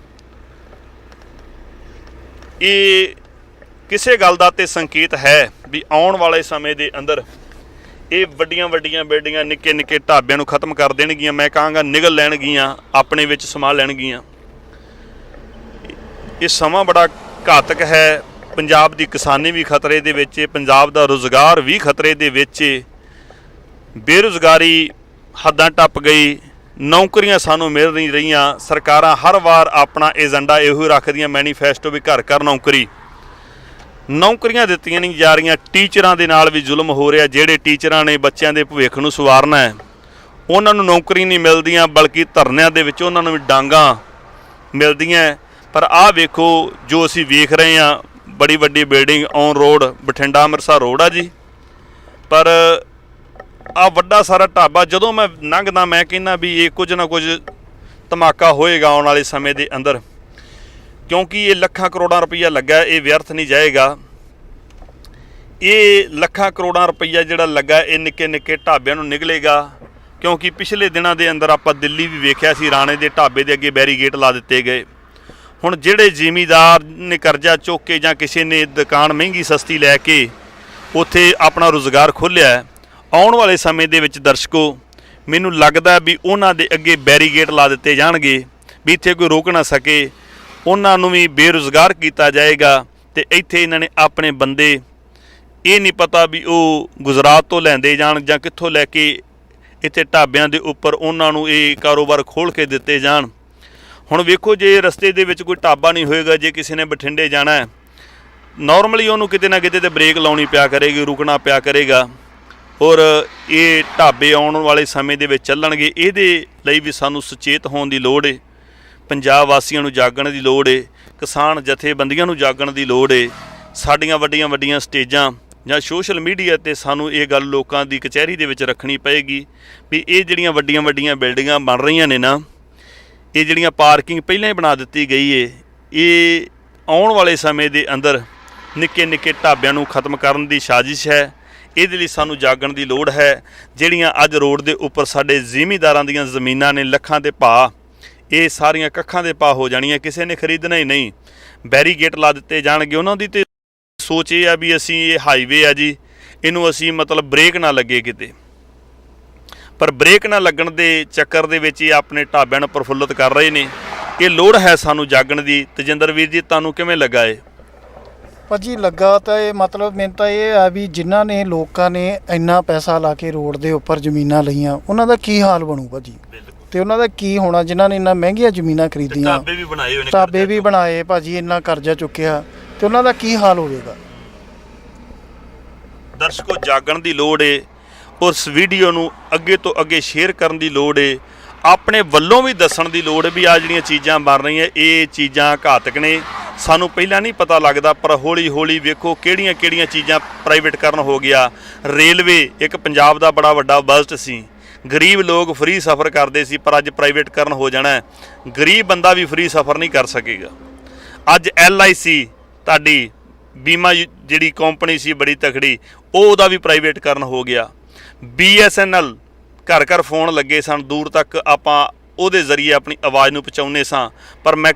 Speaker 1: ਇਹ ਕਿਸੇ ਗੱਲ ਦਾ ਤੇ ਸੰਕੇਤ ਹੈ ਵੀ ਆਉਣ ਵਾਲੇ ਸਮੇਂ ਦੇ ਅੰਦਰ ਇਹ ਵੱਡੀਆਂ ਵੱਡੀਆਂ ਬਿਲਡਿੰਗਾਂ ਨਿੱਕੇ ਨਿੱਕੇ ਢਾਬਿਆਂ ਨੂੰ ਖਤਮ ਕਰ ਦੇਣਗੀਆਂ। ਮੈਂ ਕਹਾਂਗਾ, ਨਿਗਲ ਲੈਣਗੀਆਂ, ਆਪਣੇ ਵਿੱਚ ਸਮਾ ਲੈਣਗੀਆਂ। ਇਹ ਸਮਾਂ ਬੜਾ ਘਾਤਕ ਹੈ। ਪੰਜਾਬ ਦੀ ਕਿਸਾਨੀ ਵੀ ਖਤਰੇ ਦੇ ਵਿੱਚ ਹੈ ਪੰਜਾਬ ਦਾ ਰੋਜ਼ਗਾਰ ਵੀ ਖਤਰੇ ਦੇ ਵਿੱਚ ਹੈ ਬੇਰੁਜ਼ਗਾਰੀ ਹੱਦਾਂ ਟੱਪ ਗਈ। ਨੌਕਰੀਆਂ ਸਾਨੂੰ ਮਿਲ ਨਹੀਂ ਰਹੀਆਂ। ਸਰਕਾਰਾਂ ਹਰ ਵਾਰ ਆਪਣਾ ਏਜੰਡਾ ਇਹੋ ਹੀ ਰੱਖਦੀਆਂ। ਮੈਨੀਫੈਸਟੋ ਵੀ ਘਰ ਘਰ ਨੌਕਰੀ। ਨੌਕਰੀਆਂ ਦਿੱਤੀਆਂ ਨਹੀਂ ਜਾ ਰਹੀਆਂ। ਟੀਚਰਾਂ ਦੇ ਨਾਲ ਵੀ ਜ਼ੁਲਮ ਹੋ ਰਿਹਾ, ਜਿਹੜੇ ਟੀਚਰਾਂ ਨੇ ਬੱਚਿਆਂ ਦੇ ਭਵਿੱਖ ਨੂੰ ਸਵਾਰਨਾ ਹੈ। ਉਹਨਾਂ ਨੂੰ ਨੌਕਰੀ ਨਹੀਂ ਮਿਲਦੀਆਂ, ਬਲਕਿ ਧਰਨਿਆਂ ਦੇ ਵਿੱਚ ਉਹਨਾਂ ਨੂੰ ਵੀ ਡਾਂਗਾ ਮਿਲਦੀਆਂ ਪਰ ਆਹ ਵੇਖੋ, ਜੋ ਅਸੀਂ ਵੇਖ ਰਹੇ ਹਾਂ, ਬੜੀ ਵੱਡੀ building on road Bathinda Amritsar road ਆ ਜੀ। ਪਰ ਆ ਵੱਡਾ ਸਾਰਾ ਢਾਬਾ, ਜਦੋਂ ਮੈਂ ਲੰਘਦਾ, ਮੈਂ ਕਹਿੰਦਾ ਵੀ ਇਹ ਕੁਝ ਨਾ ਕੁਝ ਧਮਾਕਾ ਹੋਏਗਾ ਆਉਣ ਵਾਲੇ ਸਮੇਂ ਦੇ ਅੰਦਰ। ਕਿਉਂਕਿ ਇਹ ਲੱਖਾਂ ਕਰੋੜਾਂ ਰੁਪਈਆ ਲੱਗਾ, ਇਹ ਵਿਅਰਥ ਨਹੀਂ ਜਾਏਗਾ। ਇਹ ਲੱਖਾਂ ਕਰੋੜਾਂ ਰੁਪਈਆ ਜਿਹੜਾ ਲੱਗਾ, ਇਹ ਨਿੱਕੇ ਨਿੱਕੇ ਢਾਬਿਆਂ ਨੂੰ ਨਿਕਲੇਗਾ। ਕਿਉਂਕਿ ਪਿਛਲੇ ਦਿਨਾਂ ਦੇ ਅੰਦਰ ਆਪਾਂ ਦਿੱਲੀ ਵੀ ਵੇਖਿਆ ਸੀ, ਰਾਣੇ ਦੇ ਢਾਬੇ ਦੇ ਅੱਗੇ ਬੈਰੀਗੇਟ ਲਾ ਦਿੱਤੇ ਗਏ। ਹੁਣ ਜਿਹੜੇ ਜ਼ਿਮੀਦਾਰ ਨੇ ਕਰਜ਼ਾ ਚੁੱਕ ਕੇ ਜਾਂ ਕਿਸੇ ਨੇ ਦੁਕਾਨ ਮਹਿੰਗੀ ਸਸਤੀ ਲੈ ਕੇ ਉੱਥੇ ਆਪਣਾ ਰੋਜ਼ਗਾਰ ਖੋਲ੍ਹਿਆ ਆਉਣ ਵਾਲੇ ਸਮੇਂ ਦੇ ਵਿੱਚ ਦਰਸ਼ਕੋ, ਮੈਨੂੰ ਲੱਗਦਾ ਵੀ ਉਹਨਾਂ ਦੇ ਅੱਗੇ ਬੈਰੀਗੇਟ ਲਾ ਦਿੱਤੇ ਜਾਣਗੇ, ਵੀ ਇੱਥੇ ਕੋਈ ਰੋਕ ਨਾ ਸਕੇ। ਉਹਨਾਂ ਨੂੰ ਵੀ ਬੇਰੁਜ਼ਗਾਰ ਕੀਤਾ ਜਾਏਗਾ ਤੇ ਇੱਥੇ ਇਹਨਾਂ ਨੇ ਆਪਣੇ ਬੰਦੇ ਇਹ ਨਹੀਂ ਪਤਾ ਵੀ ਉਹ ਗੁਜਰਾਤ ਤੋਂ ਲੈਂਦੇ ਜਾਣ ਜਾਂ ਕਿੱਥੋਂ ਲੈ ਕੇ ਇੱਥੇ ਢਾਬਿਆਂ ਦੇ ਉੱਪਰ ਉਹਨਾਂ ਨੂੰ ਇਹ ਕਾਰੋਬਾਰ ਖੋਲ ਕੇ ਦਿੱਤੇ ਜਾਣ। ਹੁਣ ਵੇਖੋ ਜੇ ਰਸਤੇ ਦੇ ਵਿੱਚ ਕੋਈ ਢਾਬਾ ਨਹੀਂ ਹੋਏਗਾ, ਜੇ ਕਿਸੇ ਨੇ ਬਠਿੰਡੇ ਜਾਣਾ ਹੈ ਨਾਰਮਲੀ ਉਹਨੂੰ ਕਿਤੇ ਨਾ ਕਿਤੇ ਤੇ ਬ੍ਰੇਕ ਲਾਉਣੀ ਪਿਆ ਕਰੇਗੀ, ਰੁਕਣਾ ਪਿਆ ਕਰੇਗਾ। ਔਰ ਇਹ ਢਾਬੇ ਆਉਣ ਵਾਲੇ ਸਮੇਂ ਦੇ ਵਿੱਚ ਚੱਲਣਗੇ, ਇਹਦੇ ਲਈ ਵੀ ਸਾਨੂੰ ਸੁਚੇਤ ਹੋਣ ਦੀ ਲੋੜ ਹੈ ਪੰਜਾਬ ਵਾਸੀਆਂ ਨੂੰ ਜਾਗਣ ਦੀ ਲੋੜ ਏ, ਕਿਸਾਨ ਜਥੇਬੰਦੀਆਂ ਨੂੰ ਜਾਗਣ ਦੀ ਲੋੜ ਏ, ਸਾਡੀਆਂ ਵੱਡੀਆਂ ਵੱਡੀਆਂ ਸਟੇਜਾਂ ਜਾਂ ਸੋਸ਼ਲ ਮੀਡੀਆ ਤੇ ਸਾਨੂੰ ਇਹ ਗੱਲ ਲੋਕਾਂ ਦੀ ਕਚਹਿਰੀ ਦੇ ਵਿੱਚ ਰੱਖਣੀ ਪਏਗੀ ਵੀ ਇਹ ਜਿਹੜੀਆਂ ਵੱਡੀਆਂ ਵੱਡੀਆਂ ਬਿਲਡਿੰਗਾਂ ਬਣ ਰਹੀਆਂ ਨੇ ਨਾ, ਇਹ ਜਿਹੜੀਆਂ ਪਾਰਕਿੰਗ ਪਹਿਲਾਂ ਹੀ ਬਣਾ ਦਿੱਤੀ ਗਈ ਏ, ਇਹ ਆਉਣ ਵਾਲੇ ਸਮੇਂ ਦੇ ਅੰਦਰ ਨਿੱਕੇ ਨਿੱਕੇ ਢਾਬਿਆਂ ਨੂੰ ਖਤਮ ਕਰਨ ਦੀ ਸਾਜ਼ਿਸ਼ ਹੈ, ਇਹਦੇ ਲਈ ਸਾਨੂੰ ਜਾਗਣ ਦੀ ਲੋੜ ਹੈ, ਜਿਹੜੀਆਂ ਅੱਜ ਰੋਡ ਦੇ ਉੱਪਰ ਸਾਡੇ ਜ਼ਿਮੀਂਦਾਰਾਂ ਦੀਆਂ ਜ਼ਮੀਨਾਂ ਨੇ ਲੱਖਾਂ ਦੇ ਭਾਅ ਇਹ ਸਾਰੀਆਂ ਕੱਖਾਂ ਦੇ ਭਾਅ ਹੋ ਜਾਣੀਆਂ ਕਿਸੇ ਨੇ ਖਰੀਦਣਾ ਹੀ ਨਹੀਂ। ਬੈਰੀਗੇਟ ਲਾ ਦਿੱਤੇ ਜਾਣਗੇ। ਉਹਨਾਂ ਦੀ ਤੇ ਸੋਚ ਇਹ ਆ ਵੀ ਅਸੀਂ ਇਹ ਹਾਈਵੇ ਆ ਜੀ ਇਹਨੂੰ ਅਸੀਂ ਮਤਲਬ ਬ੍ਰੇਕ ਨਾ ਲੱਗੇ ਕਿਤੇ। ਪਰ ਬ੍ਰੇਕ ਨਾ ਲੱਗਣ ਦੇ ਚੱਕਰ ਦੇ ਵਿੱਚ ਇਹ ਆਪਣੇ ਢਾਬਿਆਂ ਨੂੰ ਪ੍ਰਫੁੱਲਤ ਕਰ ਰਹੇ ਨੇ। ਇਹ ਲੋੜ ਹੈ ਸਾਨੂੰ ਜਾਗਣ ਦੀ। ਤਜਿੰਦਰ ਵੀਰ ਜੀ ਤੁਹਾਨੂੰ ਕਿਵੇਂ ਲੱਗਾ ਏ
Speaker 2: ਭਾਜੀ ਲੱਗਾ ਤਾਂ ਇਹ ਮਤਲਬ ਮੈਨੂੰ ਤਾਂ ਇਹ ਆ ਵੀ ਜਿਨ੍ਹਾਂ ਨੇ ਲੋਕਾਂ ਨੇ ਇੰਨਾ ਪੈਸਾ ਲਾ ਕੇ ਰੋਡ ਦੇ ਉੱਪਰ ਜ਼ਮੀਨਾਂ ਲਈਆਂ ਉਹਨਾਂ ਦਾ ਕੀ ਹਾਲ ਬਣੂ ਭਾਜੀ ਤੇ ਉਹਨਾਂ ਦਾ ਕੀ ਹੋਣਾ? ਜਿਨ੍ਹਾਂ ਨੇ ਇੰਨਾ ਮਹਿੰਗੀਆਂ ਜ਼ਮੀਨਾਂ ਖਰੀਦੀਆਂ
Speaker 1: ਢਾਬੇ ਵੀ ਬਣਾਏ ਹੋਏ ਨੇ
Speaker 2: ਢਾਬੇ ਵੀ ਬਣਾਏ ਭਾਜੀ ਇੰਨਾ ਕਰਜ਼ਾ ਚੁੱਕਿਆ ਤੇ ਉਹਨਾਂ ਦਾ ਕੀ ਹਾਲ ਹੋਵੇਗਾ?
Speaker 1: ਦਰਸ਼ਕੋ ਜਾਗਣ ਦੀ ਲੋੜ ਏ ਉਸ ਵੀਡੀਓ ਨੂੰ ਅੱਗੇ ਤੋਂ ਅੱਗੇ ਸ਼ੇਅਰ ਕਰਨ ਦੀ ਲੋੜ ਏ ਆਪਣੇ ਵੱਲੋਂ ਵੀ ਦੱਸਣ ਦੀ ਲੋੜ ਵੀ ਆ ਜਿਹੜੀਆਂ ਚੀਜ਼ਾਂ ਬਣ ਰਹੀਆਂ ਇਹ ਚੀਜ਼ਾਂ ਘਾਤਕ ਨੇ। ਸਾਨੂੰ ਪਹਿਲਾਂ ਨਹੀਂ ਪਤਾ ਲੱਗਦਾ ਪਰ ਹੌਲੀ ਹੌਲੀ ਵੇਖੋ ਕਿਹੜੀਆਂ ਕਿਹੜੀਆਂ ਚੀਜ਼ਾਂ ਪ੍ਰਾਈਵੇਟਕਰਨ ਹੋ ਗਿਆ। ਰੇਲਵੇ ਇੱਕ ਪੰਜਾਬ ਦਾ ਬੜਾ ਵੱਡਾ ਬਜਟ ਸੀ। ਗਰੀਬ ਲੋਕ ਫ੍ਰੀ ਸਫ਼ਰ ਕਰਦੇ ਸੀ, ਪਰ ਅੱਜ ਪ੍ਰਾਈਵੇਟਕਰਨ ਹੋ ਜਾਣਾ ਗਰੀਬ ਬੰਦਾ ਵੀ ਫ੍ਰੀ ਸਫ਼ਰ ਨਹੀਂ ਕਰ ਸਕੇਗਾ। ਅੱਜ LIC ਤੁਹਾਡੀ ਬੀਮਾ ਯ- ਜਿਹੜੀ ਕੰਪਨੀ ਸੀ ਬੜੀ ਤਖੜੀ ਉਹ ਉਹਦਾ ਵੀ ਪ੍ਰਾਈਵੇਟਕਰਨ ਹੋ ਗਿਆ। BSNL ਘਰ ਘਰ ਫੋਨ ਲੱਗੇ ਸਨ, ਦੂਰ ਤੱਕ ਆਪਾਂ ਉਹਦੇ ਜ਼ਰੀਏ ਆਪਣੀ ਆਵਾਜ਼ ਨੂੰ ਪਹੁੰਚਾਉਂਦੇ ਸਾਂ। ਪਰ ਮੈਂ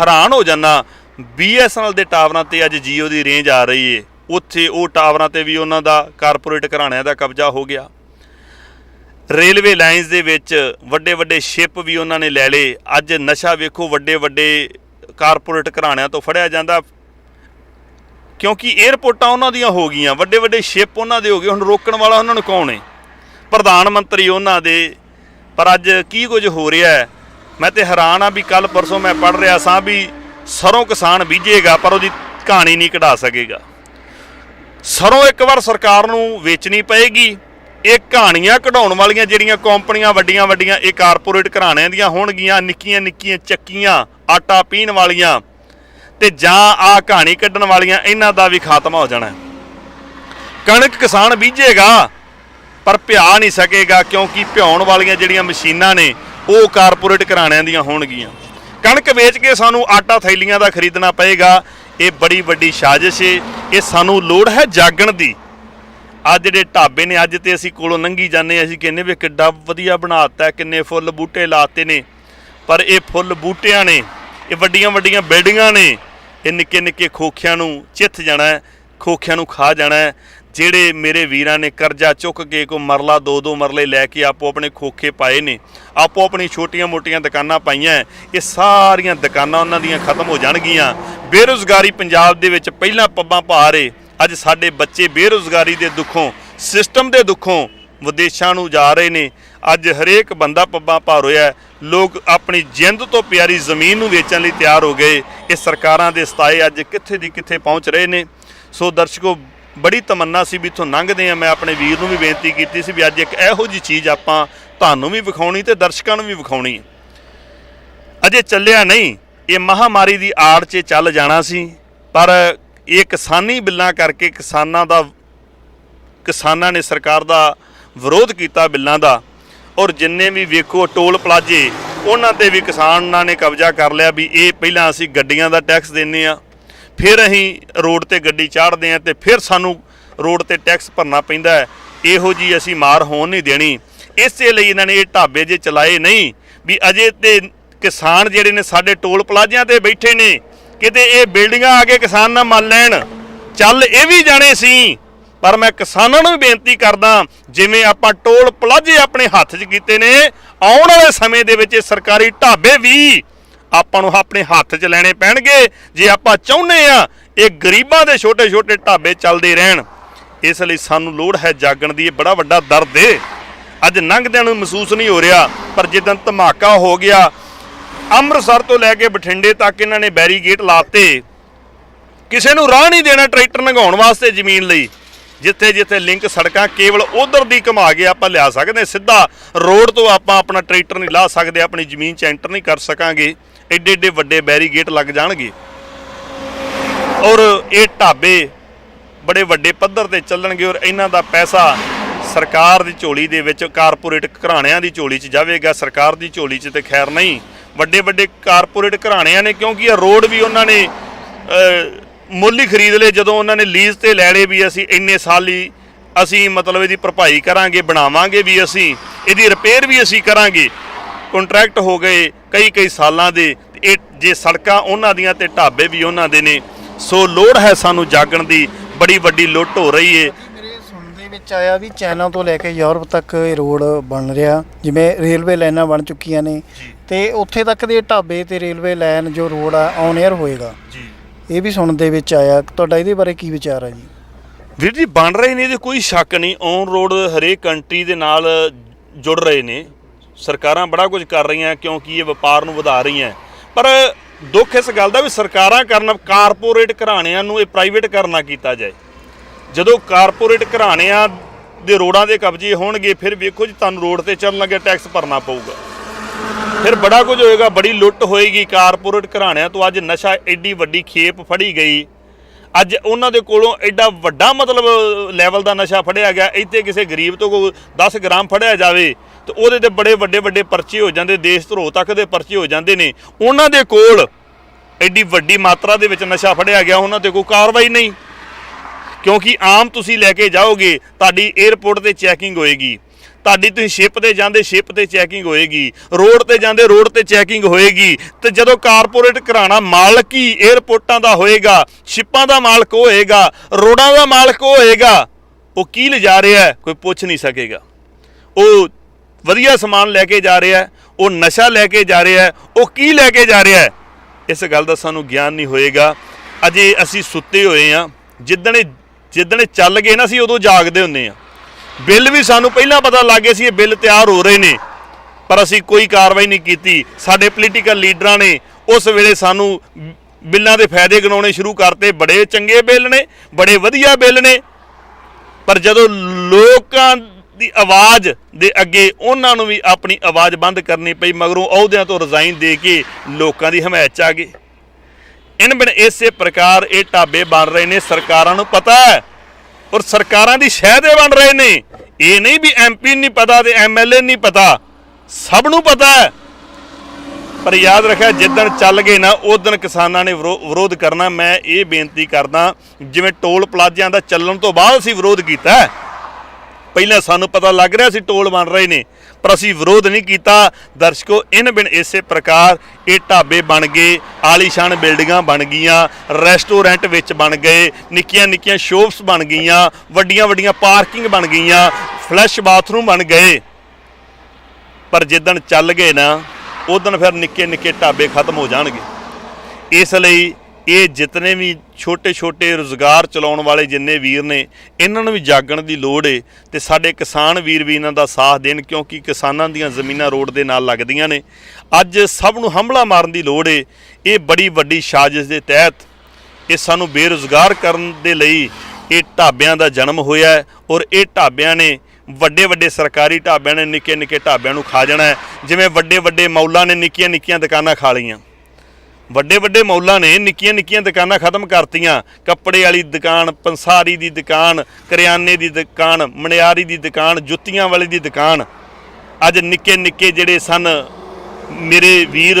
Speaker 1: ਹੈਰਾਨ ਹੋ ਜਾਂਦਾ BSNL ਦੇ ਟਾਵਰਾਂ ਤੇ ਅੱਜ Jio ਦੀ ਰੇਂਜ ਆ ਰਹੀ ਏ। ਉੱਥੇ ਉਹ ਟਾਵਰਾਂ ਤੇ ਵੀ ਉਹਨਾਂ ਦਾ ਕਾਰਪੋਰੇਟ ਘਰਾਣਿਆਂ ਦਾ ਕਬਜ਼ਾ ਹੋ ਗਿਆ। ਰੇਲਵੇ ਲਾਈਨਸ ਦੇ ਵਿੱਚ ਵੱਡੇ ਵੱਡੇ ਸ਼ਿਪ ਵੀ ਉਹਨਾਂ ਨੇ ਲੈ ਲਏ। ਅੱਜ ਨਸ਼ਾ ਵੇਖੋ ਵੱਡੇ ਵੱਡੇ ਕਾਰਪੋਰੇਟ ਘਰਾਣਿਆਂ ਤੋਂ ਫੜਿਆ ਜਾਂਦਾ। ਕਿਉਂਕਿ 에ਅਰਪੋਰਟਾਂ ਉਹਨਾਂ ਦੀਆਂ ਹੋ ਗਈਆਂ, ਵੱਡੇ ਵੱਡੇ ਸ਼ਿਪ ਉਹਨਾਂ ਦੇ ਹੋ ਗਏ। ਹੁਣ ਰੋਕਣ ਵਾਲਾ ਉਹਨਾਂ ਨੂੰ ਕੌਣ ਹੈ ਪ੍ਰਧਾਨ ਮੰਤਰੀ ਉਹਨਾਂ ਦੇ। ਪਰ ਅੱਜ ਕੀ ਕੁਝ ਹੋ ਰਿਹਾ ਹੈ? ਮੈਂ ਤੇ ਹੈਰਾਨ ਆ ਵੀ ਕੱਲ ਪਰਸੋਂ ਮੈਂ ਪੜ ਰਿਹਾ ਸਾਂ ਵੀ ਸਰੋਂ ਕਿਸਾਨ ਬੀਜੇਗਾ, ਪਰ ਉਹਦੀ ਕਹਾਣੀ ਨਹੀਂ ਕਢਾ ਸਕੇਗਾ। ਸਰੋਂ ਇੱਕ ਵਾਰ ਸਰਕਾਰ ਨੂੰ ਵੇਚਣੀ ਪਏਗੀ। ਇਹ ਕਹਾਣੀਆਂ ਕਢਾਉਣ ਵਾਲੀਆਂ ਜਿਹੜੀਆਂ ਕੰਪਨੀਆਂ ਵੱਡੀਆਂ ਵੱਡੀਆਂ ਇਹ ਕਾਰਪੋਰੇਟ ਘਰਾਣਿਆਂ ਦੀਆਂ ਹੋਣਗੀਆਂ, ਨਿੱਕੀਆਂ ਨਿੱਕੀਆਂ ਚੱਕੀਆਂ, ਆਟਾ ਪੀਣ ਵਾਲੀਆਂ ਤੇ ਜਾਂ ਆ ਕਹਾਣੀ ਕੱਢਣ ਵਾਲੀਆਂ, ਇਹਨਾਂ ਦਾ ਵੀ ਖਾਤਮਾ ਹੋ ਜਾਣਾ ਕਣਕ ਕਿਸਾਨ ਬੀਜੇਗਾ, ਪਰ ਭਿਆ ਨਹੀਂ ਸਕੇਗਾ ਕਿਉਂਕਿ ਭਿਉਣ ਵਾਲੀਆਂ ਜਿਹੜੀਆਂ ਮਸ਼ੀਨਾਂ ਨੇ, ਉਹ ਕਾਰਪੋਰੇਟ ਘਰਾਣਿਆਂ ਦੀਆਂ ਹੋਣਗੀਆਂ। ਕਣਕ ਵੇਚ ਕੇ ਸਾਨੂੰ ਆਟਾ ਥੈਲੀਆਂ ਦਾ ਖਰੀਦਣਾ ਪਏਗਾ, ਇਹ ਬੜੀ ਵੱਡੀ ਸਾਜ਼ਿਸ਼ ਏ, ਇਹ ਸਾਨੂੰ ਲੋੜ ਹੈ ਜਾਗਣ ਦੀ। ਅੱਜ ਜਿਹੜੇ ਢਾਬੇ ਨੇ ਅੱਜ ਤੇ ਅਸੀਂ ਕੋਲੋਂ ਲੰਘੀ ਜਾਂਦੇ ਅਸੀਂ ਕਹਿੰਦੇ ਵੀ ਕਿੱਡਾ ਵਧੀਆ ਬਣਾਤਾ ਹੈ, ਕਿੰਨੇ ਫੁੱਲ ਬੂਟੇ ਲਾਤੇ ਨੇ। ਪਰ ਇਹ ਫੁੱਲ ਬੂਟਿਆਂ ਨੇ ਇਹ ਵੱਡੀਆਂ ਵੱਡੀਆਂ ਬਿਲਡਿੰਗਾਂ ਨੇ ਇਹ ਨਿੱਕੇ ਨਿੱਕੇ ਖੋਖਿਆਂ ਨੂੰ ਚਿੱਥ ਜਾਣਾ ਖੋਖਿਆਂ ਨੂੰ ਖਾ ਜਾਣਾ ਜਿਹੜੇ ਮੇਰੇ ਵੀਰਾਂ ਨੇ ਕਰਜ਼ਾ ਚੁੱਕ ਕੇ ਕੋ ਮਰਲਾ ਦੋ ਦੋ ਮਰਲੇ ਲੈ ਕੇ ਆਪੋ ਆਪਣੇ ਖੋਖੇ ਪਾਏ ਨੇ ਆਪੋ ਆਪਣੀ ਛੋਟੀਆਂ-ਮੋਟੀਆਂ ਦੁਕਾਨਾਂ ਪਾਈਆਂ ਇਹ ਸਾਰੀਆਂ ਦੁਕਾਨਾਂ ਉਹਨਾਂ ਦੀਆਂ ਖਤਮ ਹੋ ਜਾਣਗੀਆਂ। ਬੇਰੁਜ਼ਗਾਰੀ ਪੰਜਾਬ ਦੇ ਵਿੱਚ ਪਹਿਲਾਂ ਪੱਬਾਂ ਭਾਰ ਏ ਅੱਜ ਸਾਡੇ ਬੱਚੇ ਬੇਰੁਜ਼ਗਾਰੀ ਦੇ ਦੁੱਖੋਂ, ਸਿਸਟਮ ਦੇ ਦੁੱਖੋਂ ਵਿਦੇਸ਼ਾਂ ਨੂੰ ਜਾ ਰਹੇ ਨੇ। ਅੱਜ ਹਰੇਕ ਬੰਦਾ ਪੱਬਾਂ ਭਾਰ ਹੋਇਆ ਲੋਕ ਆਪਣੀ ਜਿੰਦ ਤੋਂ ਪਿਆਰੀ ਜ਼ਮੀਨ ਨੂੰ ਵੇਚਣ ਲਈ ਤਿਆਰ ਹੋ ਗਏ। ਇਹ ਸਰਕਾਰਾਂ ਦੇ ਸਤਾਏ ਅੱਜ ਕਿੱਥੇ ਦੀ ਕਿੱਥੇ ਪਹੁੰਚ ਰਹੇ ਨੇ। ਸੋ ਦਰਸ਼ਕੋ, ਬੜੀ ਤਮੰਨਾ ਸੀ ਵੀ ਇੱਥੋਂ ਲੰਘਦੇ ਆ ਮੈਂ ਆਪਣੇ ਵੀਰ ਨੂੰ ਵੀ ਬੇਨਤੀ ਕੀਤੀ ਸੀ ਵੀ ਅੱਜ ਇੱਕ ਇਹੋ ਜੀ ਚੀਜ਼ ਆਪਾਂ ਤੁਹਾਨੂੰ ਵੀ ਵਿਖਾਉਣੀ ਤੇ ਦਰਸ਼ਕਾਂ ਨੂੰ ਵੀ ਵਿਖਾਉਣੀ ਅਜੇ ਚੱਲਿਆ ਨਹੀਂ। ਇਹ ਮਹਾਮਾਰੀ ਦੀ ਆੜ 'ਚ ਚੱਲ ਜਾਣਾ ਸੀ। ਪਰ ਇਹ ਕਿਸਾਨੀ ਬਿੱਲਾਂ ਕਰਕੇ ਕਿਸਾਨਾਂ ਦਾ, ਕਿਸਾਨਾਂ ਨੇ ਸਰਕਾਰ ਦਾ ਵਿਰੋਧ ਕੀਤਾ ਬਿੱਲਾਂ ਦਾ। ਔਰ ਜਿੰਨੇ ਵੀ ਵੇਖੋ ਟੋਲ ਪਲਾਜੇ, ਉਹਨਾਂ ਤੇ ਵੀ ਕਿਸਾਨਾਂ ਨੇ ਕਬਜ਼ਾ ਕਰ ਲਿਆ ਵੀ ਇਹ ਪਹਿਲਾਂ ਅਸੀਂ ਗੱਡੀਆਂ ਦਾ ਟੈਕਸ ਦਿੰਨੇ ਆ, ਫਿਰ ਅਸੀਂ ਰੋਡ ਤੇ ਗੱਡੀ ਚਾੜਦੇ ਆ ਤੇ ਫਿਰ ਸਾਨੂੰ ਰੋਡ ਤੇ ਟੈਕਸ ਭਰਨਾ ਪੈਂਦਾ ਹੈ। ਇਹੋ ਜੀ ਅਸੀਂ ਮਾਰ ਹੋਣ ਨਹੀਂ ਦੇਣੀ। ਇਸੇ ਲਈ ਇਹਨਾਂ ਨੇ ਇਹ ਢਾਬੇ ਜੇ ਚਲਾਏ ਨਹੀਂ, ਵੀ ਅਜੇ ਤੇ ਕਿਸਾਨ ਜਿਹੜੇ ਨੇ ਸਾਡੇ ਟੋਲ ਪਲਾਜ਼ਿਆਂ ਤੇ ਬੈਠੇ ਨੇ ਕਿਤੇ ਇਹ ਬਿਲਡਿੰਗਾਂ ਆ ਕੇ ਕਿਸਾਨ ਨਾ ਮੰਨ ਲੈਣ। ਚੱਲ ਇਹ ਵੀ ਜਾਣੇ ਸੀ, ਪਰ ਮੈਂ ਕਿਸਾਨਾਂ ਨੂੰ ਵੀ ਬੇਨਤੀ ਕਰਦਾ, ਜਿਵੇਂ ਆਪਾਂ ਟੋਲ ਪਲਾਜ਼ੇ ਆਪਣੇ ਹੱਥ 'ਚ ਕੀਤੇ ਨੇ, ਆਉਣ ਵਾਲੇ ਸਮੇਂ ਦੇ ਵਿੱਚ ਇਹ ਸਰਕਾਰੀ ਢਾਬੇ ਵੀ ਆਪਾਂ ਨੂੰ ਆਪਣੇ ਹੱਥ 'ਚ ਲੈਣੇ ਪੈਣਗੇ। ਜੇ ਆਪਾਂ ਚਾਹੁੰਦੇ ਆ ਇਹ ਗਰੀਬਾਂ ਦੇ ਛੋਟੇ-ਛੋਟੇ ਢਾਬੇ ਚੱਲਦੇ ਰਹਿਣ, ਇਸ ਲਈ ਸਾਨੂੰ ਲੋੜ ਹੈ ਜਾਗਣ ਦੀ, ਇਹ ਬੜਾ ਵੱਡਾ ਦਰਦ ਏ। ਅੱਜ ਲੰਘਦਿਆਂ ਨੂੰ ਮਹਿਸੂਸ ਨਹੀਂ ਹੋ ਰਿਹਾ, ਪਰ ਜਿੱਦਣ ਧਮਾਕਾ ਹੋ ਗਿਆ ਅੰਮ੍ਰਿਤਸਰ ਤੋਂ ਲੈ ਕੇ ਬਠਿੰਡੇ ਤੱਕ ਇਹਨਾਂ ਨੇ ਬੈਰੀਗੇਟ ਲਾਤੇ। ਕਿਸੇ ਨੂੰ ਰਾਹ ਨਹੀਂ ਦੇਣਾ ਟਰੈਕਟਰ ਲੰਘਾਉਣ ਵਾਸਤੇ ਜ਼ਮੀਨ ਲਈ। ਜਿੱਥੇ ਜਿੱਥੇ ਲਿੰਕ ਸੜਕਾਂ ਕੇਵਲ ਉਧਰ ਦੀ ਘੁਮਾ ਕੇ ਆਪਾਂ ਲਿਆ ਸਕਦੇ, ਸਿੱਧਾ ਰੋਡ ਤੋਂ ਆਪਾਂ ਆਪਣਾ ਟਰੈਕਟਰ ਨਹੀਂ ਲਾ ਸਕਦੇ, ਆਪਣੀ ਜ਼ਮੀਨ 'ਚ ਐਂਟਰ ਨਹੀਂ ਕਰ ਸਕਾਂਗੇ। ਐਡੇ ਐਡੇ ਵੱਡੇ ਬੈਰੀਗੇਟ ਲੱਗ ਜਾਣਗੇ। ਔਰ ਇਹ ਢਾਬੇ ਬੜੇ ਵੱਡੇ ਪੱਧਰ ਤੇ ਚੱਲਣਗੇ ਔਰ ਇਹਨਾਂ ਦਾ ਪੈਸਾ ਸਰਕਾਰ ਦੀ ਝੋਲੀ ਦੇ ਵਿੱਚ ਕਾਰਪੋਰੇਟ ਘਰਾਣਿਆਂ ਦੀ ਝੋਲੀ 'ਚ ਜਾਵੇਗਾ, ਸਰਕਾਰ ਦੀ ਝੋਲੀ 'ਚ ਤੇ ਖੈਰ ਨਹੀਂ। ਵੱਡੇ ਵੱਡੇ ਕਾਰਪੋਰੇਟ ਘਰਾਣਿਆਂ ਨੇ, ਕਿਉਂਕਿ ਇਹ ਰੋਡ ਵੀ ਉਹਨਾਂ ਨੇ ਮੁੱਲ ਹੀ ਖਰੀਦ ਲਏ, ਜਦੋਂ ਉਹਨਾਂ ਨੇ ਲੀਜ਼ ਤੇ ਲੈ ਲਏ ਵੀ ਅਸੀਂ ਇੰਨੇ ਸਾਲ ਹੀ ਅਸੀਂ ਮਤਲਬ ਇਹਦੀ ਭਰਪਾਈ ਕਰਾਂਗੇ, ਬਣਾਵਾਂਗੇ ਵੀ ਅਸੀਂ, ਇਹਦੀ ਰਿਪੇਅਰ ਵੀ ਅਸੀਂ ਕਰਾਂਗੇ। ਕੰਟਰੈਕਟ ਹੋ ਗਏ ਕਈ ਕਈ ਸਾਲਾਂ ਦੇ ਇਹ ਜੇ ਸੜਕਾਂ ਉਹਨਾਂ ਦੀਆਂ ਤੇ ਢਾਬੇ ਵੀ ਉਹਨਾਂ ਦੇ ਨੇ, ਸੋ ਲੋੜ ਹੈ ਸਾਨੂੰ ਜਾਗਣ ਦੀ, ਬੜੀ ਵੱਡੀ ਲੁੱਟ ਹੋ ਰਹੀ ਏ।
Speaker 2: ਵਿੱਚ ਆਇਆ ਵੀ ਚਾਈਨਾ ਤੋਂ ਲੈ ਕੇ ਯੂਰਪ ਤੱਕ ਇਹ ਰੋਡ ਬਣ ਰਿਹਾ ਜਿਵੇਂ ਰੇਲਵੇ ਲਾਈਨਾਂ ਬਣ ਚੁੱਕੀਆਂ ਨੇ। ਤੇ ਉੱਥੇ ਤੱਕ ਦੇ ਢਾਬੇ ਤੇ ਰੇਲਵੇ ਲਾਈਨ ਜੋ ਰੋਡ ਆ ਔਨ 에ਅਰ ਹੋਏਗਾ।
Speaker 1: ਜੀ।
Speaker 2: ਇਹ ਵੀ ਸੁਣਨ ਦੇ ਵਿੱਚ ਆਇਆ। ਤੁਹਾਡਾ ਇਹਦੇ ਬਾਰੇ ਕੀ ਵਿਚਾਰ ਹੈ ਜੀ?
Speaker 1: ਵੀਰ ਜੀ ਬਣ ਰਹੇ ਨੇ ਇਹਦੇ ਕੋਈ ਸ਼ੱਕ ਨਹੀਂ। ਔਨ ਰੋਡ ਹਰੇਕ ਕੰਟਰੀ ਦੇ ਨਾਲ ਜੁੜ ਰਹੇ ਨੇ। ਸਰਕਾਰਾਂ ਬੜਾ ਕੁਝ ਕਰ ਰਹੀਆਂ ਕਿਉਂਕਿ ਇਹ ਵਪਾਰ ਨੂੰ ਵਧਾ ਰਹੀਆਂ। ਪਰ ਦੁੱਖ ਇਸ ਗੱਲ ਦਾ ਵੀ ਸਰਕਾਰਾਂ ਕਰਨ ਕਾਰਪੋਰੇਟ ਘਰਾਣਿਆਂ ਨੂੰ ਇਹ ਪ੍ਰਾਈਵੇਟ ਕਰਨਾ ਕੀਤਾ ਜਾਏ। ਜਦੋਂ ਕਾਰਪੋਰੇਟ ਘਰਾਣਿਆਂ ਦੇ ਰੋਡਾਂ ਦੇ ਕਬਜ਼ੇ ਹੋਣਗੇ, ਫਿਰ ਵੇਖੋ ਜੀ ਤੁਹਾਨੂੰ ਰੋਡ ਤੇ ਚੱਲਣ ਲੱਗੇ, ਟੈਕਸ ਭਰਨਾ ਪਊਗਾ। ਫਿਰ ਬੜਾ ਕੁਝ ਹੋਏਗਾ, ਬੜੀ ਲੁੱਟ ਹੋਏਗੀ। ਕਾਰਪੋਰੇਟ ਘਰਾਣਿਆਂ ਤੋਂ ਅੱਜ ਨਸ਼ਾ ਐਡੀ ਵੱਡੀ ਖੇਪ ਫੜੀ ਗਈ। ਅੱਜ ਉਹਨਾਂ ਦੇ ਕੋਲੋਂ ਐਡਾ ਵੱਡਾ ਮਤਲਬ ਲੈਵਲ ਦਾ ਨਸ਼ਾ ਫੜਿਆ ਗਿਆ। ਇੱਥੇ ਕਿਸੇ ਗਰੀਬ ਤੋਂ ਕੋਈ 10 ਗ੍ਰਾਮ ਫੜਿਆ ਜਾਵੇ, ਤੇ ਉਹਦੇ ਤੇ ਬੜੇ ਵੱਡੇ ਵੱਡੇ ਪਰਚੇ ਹੋ ਜਾਂਦੇ, ਦੇਸ਼ ਧਰੋ ਤੱਕ ਦੇ ਪਰਚੇ ਹੋ ਜਾਂਦੇ ਨੇ। ਉਹਨਾਂ ਦੇ ਕੋਲ ਐਡੀ ਵੱਡੀ ਮਾਤਰਾ ਦੇ ਵਿੱਚ ਨਸ਼ਾ ਫੜਿਆ ਗਿਆ, ਉਹਨਾਂ ਤੇ ਕੋਈ ਕਾਰਵਾਈ ਨਹੀਂ। ਕਿਉਂਕਿ ਆਮ ਤੁਸੀਂ ਲੈ ਕੇ ਜਾਓਗੇ, ਤੁਹਾਡੀ 에ਅਰਪੋਰਟ ਤੇ ਚੈਕਿੰਗ ਹੋਏਗੀ। ਤੁਹਾਡੀ ਤੁਸੀਂ ਸ਼ਿਪ ਤੇ ਜਾਂਦੇ ਸ਼ਿਪ ਤੇ ਚੈਕਿੰਗ ਹੋਏਗੀ। ਰੋਡ ਤੇ ਜਾਂਦੇ ਰੋਡ ਤੇ ਚੈਕਿੰਗ ਹੋਏਗੀ। ਤੇ ਜਦੋਂ ਕਾਰਪੋਰੇਟ ਘਰਾਣਾ ਮਾਲਕ ਹੀ 에ਅਰਪੋਰਟਾਂ ਦਾ ਹੋਏਗਾ ਸ਼ਿਪਾਂ ਦਾ ਮਾਲਕ ਉਹ ਹੋਏਗਾ, ਰੋਡਾਂ ਦਾ ਮਾਲਕ ਉਹ ਹੋਏਗਾ, ਉਹ ਕੀ ਲਿਜਾ ਰਿਹਾ ਕੋਈ ਪੁੱਛ ਨਹੀਂ ਸਕੇਗਾ। ਉਹ ਵਧੀਆ ਸਮਾਨ ਲੈ ਕੇ ਜਾ ਰਿਹਾ ਉਹ ਨਸ਼ਾ ਲੈ ਕੇ ਜਾ ਰਿਹਾ ਉਹ ਕੀ ਲੈ ਕੇ ਜਾ ਰਿਹਾ ਇਸ ਗੱਲ ਦਾ ਸਾਨੂੰ ਗਿਆਨ ਨਹੀਂ ਹੋਏਗਾ। ਅਜੇ ਅਸੀਂ ਸੁੱਤੇ ਹੋਏ ਆ ਜਿੱਦਣ ਇਹ- ਜਿੱਦਣ ਚੱਲ ਗਏ ਨਾ, ਅਸੀਂ ਉਦੋਂ ਜਾਗਦੇ ਹੁੰਨੇ ਆ। ਬਿੱਲ ਵੀ ਸਾਨੂੰ ਪਹਿਲਾਂ ਪਤਾ ਲੱਗ ਗਿਆ ਸੀ, ਇਹ ਬਿੱਲ ਤਿਆਰ ਹੋ ਰਹੇ ਨੇ। ਪਰ ਅਸੀਂ ਕੋਈ ਕਾਰਵਾਈ ਨਹੀਂ ਕੀਤੀ। ਸਾਡੇ ਪੋਲੀਟੀਕਲ ਲੀਡਰਾਂ ਨੇ ਉਸ ਵੇਲੇ ਸਾਨੂੰ ਬਿੱਲਾਂ ਦੇ ਫਾਇਦੇ ਗਿਣਾਉਣੇ ਸ਼ੁਰੂ ਕਰਤੇ। ਬੜੇ ਚੰਗੇ ਬਿੱਲ ਨੇ, ਬੜੇ ਵਧੀਆ ਬਿੱਲ ਨੇ। ਪਰ ਜਦੋਂ ਲੋਕਾਂ ਦੀ ਆਵਾਜ਼ ਦੇ ਅੱਗੇ ਉਹਨਾਂ ਨੂੰ ਵੀ ਆਪਣੀ ਆਵਾਜ਼ ਬੰਦ ਕਰਨੀ ਪਈ, ਮਗਰੋਂ ਅਹੁਦਿਆਂ ਤੋਂ ਰਿਜ਼ਾਈਨ ਦੇ ਕੇ ਲੋਕਾਂ ਦੀ ਹਮਾਇਤ 'ਚ ਆ ਗਏ। ਇਨ ਇਸੇ ਪ੍ਰਕਾਰ ਇਹ ਢਾਬੇ ਬਣ ਰਹੇ ਨੇ, ਸਰਕਾਰਾਂ ਨੂੰ ਪਤਾ ਹੈ। ਔਰ ਸਰਕਾਰਾਂ ਦੀ ਸ਼ਹਿ ਦੇ ਬਣ ਰਹੇ ਨੇ। ਇਹ ਨਹੀਂ ਵੀ ਐਮਪੀ ਨਹੀਂ ਪਤਾ ਤੇ ਐਮਐਲਏ ਨਹੀਂ ਪਤਾ। ਸਭ ਨੂੰ ਪਤਾ ਹੈ। ਪਰ ਯਾਦ ਰੱਖਿਆ, ਜਿੱਦਣ ਚੱਲ ਗਏ ਨਾ ਉਦੋਂ ਕਿਸਾਨਾਂ ਨੇ ਵਿਰੋ- ਵਿਰੋਧ ਕਰਨਾ। ਮੈਂ ਇਹ ਬੇਨਤੀ ਕਰਦਾ, ਜਿਵੇਂ ਟੋਲ ਪਲਾਜ਼ਿਆਂ ਦਾ ਚੱਲਣ ਤੋਂ ਬਾਅਦ ਅਸੀਂ ਵਿਰੋਧ ਕੀਤਾ ਪਹਿਲਾਂ ਸਾਨੂੰ ਪਤਾ ਲੱਗ ਰਿਹਾ ਸੀ ਟੋਲ ਬਣ ਰਹੇ ਨੇ, ਪਰ ਅਸੀਂ ਵਿਰੋਧ ਨਹੀਂ ਕੀਤਾ। ਦਰਸ਼ਕੋ, ਇਨ ਬਿਨ ਇਸੇ ਪ੍ਰਕਾਰ ਇਹ ਢਾਬੇ ਬਣ ਗਏ, ਆਲੀਸ਼ਾਨ ਬਿਲਡਿੰਗਾਂ ਬਣ ਗਈਆਂ, ਰੈਸਟੋਰੈਂਟ ਵਿੱਚ ਬਣ ਗਏ, ਨਿੱਕੀਆਂ ਨਿੱਕੀਆਂ ਸ਼ੋਪਸ ਬਣ ਗਈਆਂ, ਵੱਡੀਆਂ ਵੱਡੀਆਂ ਪਾਰਕਿੰਗ ਬਣ ਗਈਆਂ, ਫਲੈਸ਼ ਬਾਥਰੂਮ ਬਣ ਗਏ। ਪਰ ਜਿੱਦਣ ਚੱਲ ਗਏ ਨਾ, ਉਦੋਂ ਫਿਰ ਨਿੱਕੇ ਨਿੱਕੇ ਢਾਬੇ ਖਤਮ ਹੋ ਜਾਣਗੇ। ਇਸ ਲਈ ਇਹ ਜਿਤਨੇ ਵੀ ਛੋਟੇ ਛੋਟੇ ਰੋਜ਼ਗਾਰ ਚਲਾਉਣ ਵਾਲੇ ਜਿੰਨੇ ਵੀਰ ਨੇ, ਇਹਨਾਂ ਨੂੰ ਵੀ ਜਾਗਣ ਦੀ ਲੋੜ ਏ ਤੇ ਸਾਡੇ ਕਿਸਾਨ ਵੀਰ ਵੀ ਇਹਨਾਂ ਦਾ ਸਾਥ ਦੇਣ ਕਿਉਂਕਿ ਕਿਸਾਨਾਂ ਦੀਆਂ ਜ਼ਮੀਨਾਂ ਰੋਡ ਦੇ ਨਾਲ ਲੱਗਦੀਆਂ ਨੇ। ਅੱਜ ਸਭ ਨੂੰ ਹਮਲਾ ਮਾਰਨ ਦੀ ਲੋੜ ਏ। ਇਹ ਬੜੀ ਵੱਡੀ ਸਾਜ਼ਿਸ਼ ਦੇ ਤਹਿਤ ਇਹ ਸਾਨੂੰ ਬੇਰੁਜ਼ਗਾਰ ਕਰਨ ਦੇ ਲਈ ਇਹ ਢਾਬਿਆਂ ਦਾ ਜਨਮ ਹੋਇਆ ਔਰ ਇਹ ਢਾਬਿਆਂ ਨੇ ਵੱਡੇ ਵੱਡੇ ਸਰਕਾਰੀ ਢਾਬਿਆਂ ਨੇ ਨਿੱਕੇ ਨਿੱਕੇ ਢਾਬਿਆਂ ਨੂੰ ਖਾ ਜਾਣਾ ਜਿਵੇਂ ਵੱਡੇ ਵੱਡੇ ਮੌਲਾਂ ਨੇ ਨਿੱਕੀਆਂ ਨਿੱਕੀਆਂ ਦੁਕਾਨਾਂ ਖਾ ਲਈਆਂ। ਵੱਡੇ ਵੱਡੇ ਮੌਲਾਂ ਨੇ ਨਿੱਕੀਆਂ ਨਿੱਕੀਆਂ ਦੁਕਾਨਾਂ ਖਤਮ ਕਰਤੀਆਂ। ਕੱਪੜੇ ਵਾਲੀ ਦੁਕਾਨ, ਪੰਸਾਰੀ ਦੀ ਦੁਕਾਨ, ਕਰਿਆਨੇ ਦੀ ਦੁਕਾਨ, ਮਣਿਆਰੀ ਦੀ ਦੁਕਾਨ, ਜੁੱਤੀਆਂ ਵਾਲੇ ਦੀ ਦੁਕਾਨ। ਅੱਜ ਨਿੱਕੇ ਨਿੱਕੇ ਜਿਹੜੇ ਸਨ, ਮੇਰੇ ਵੀਰ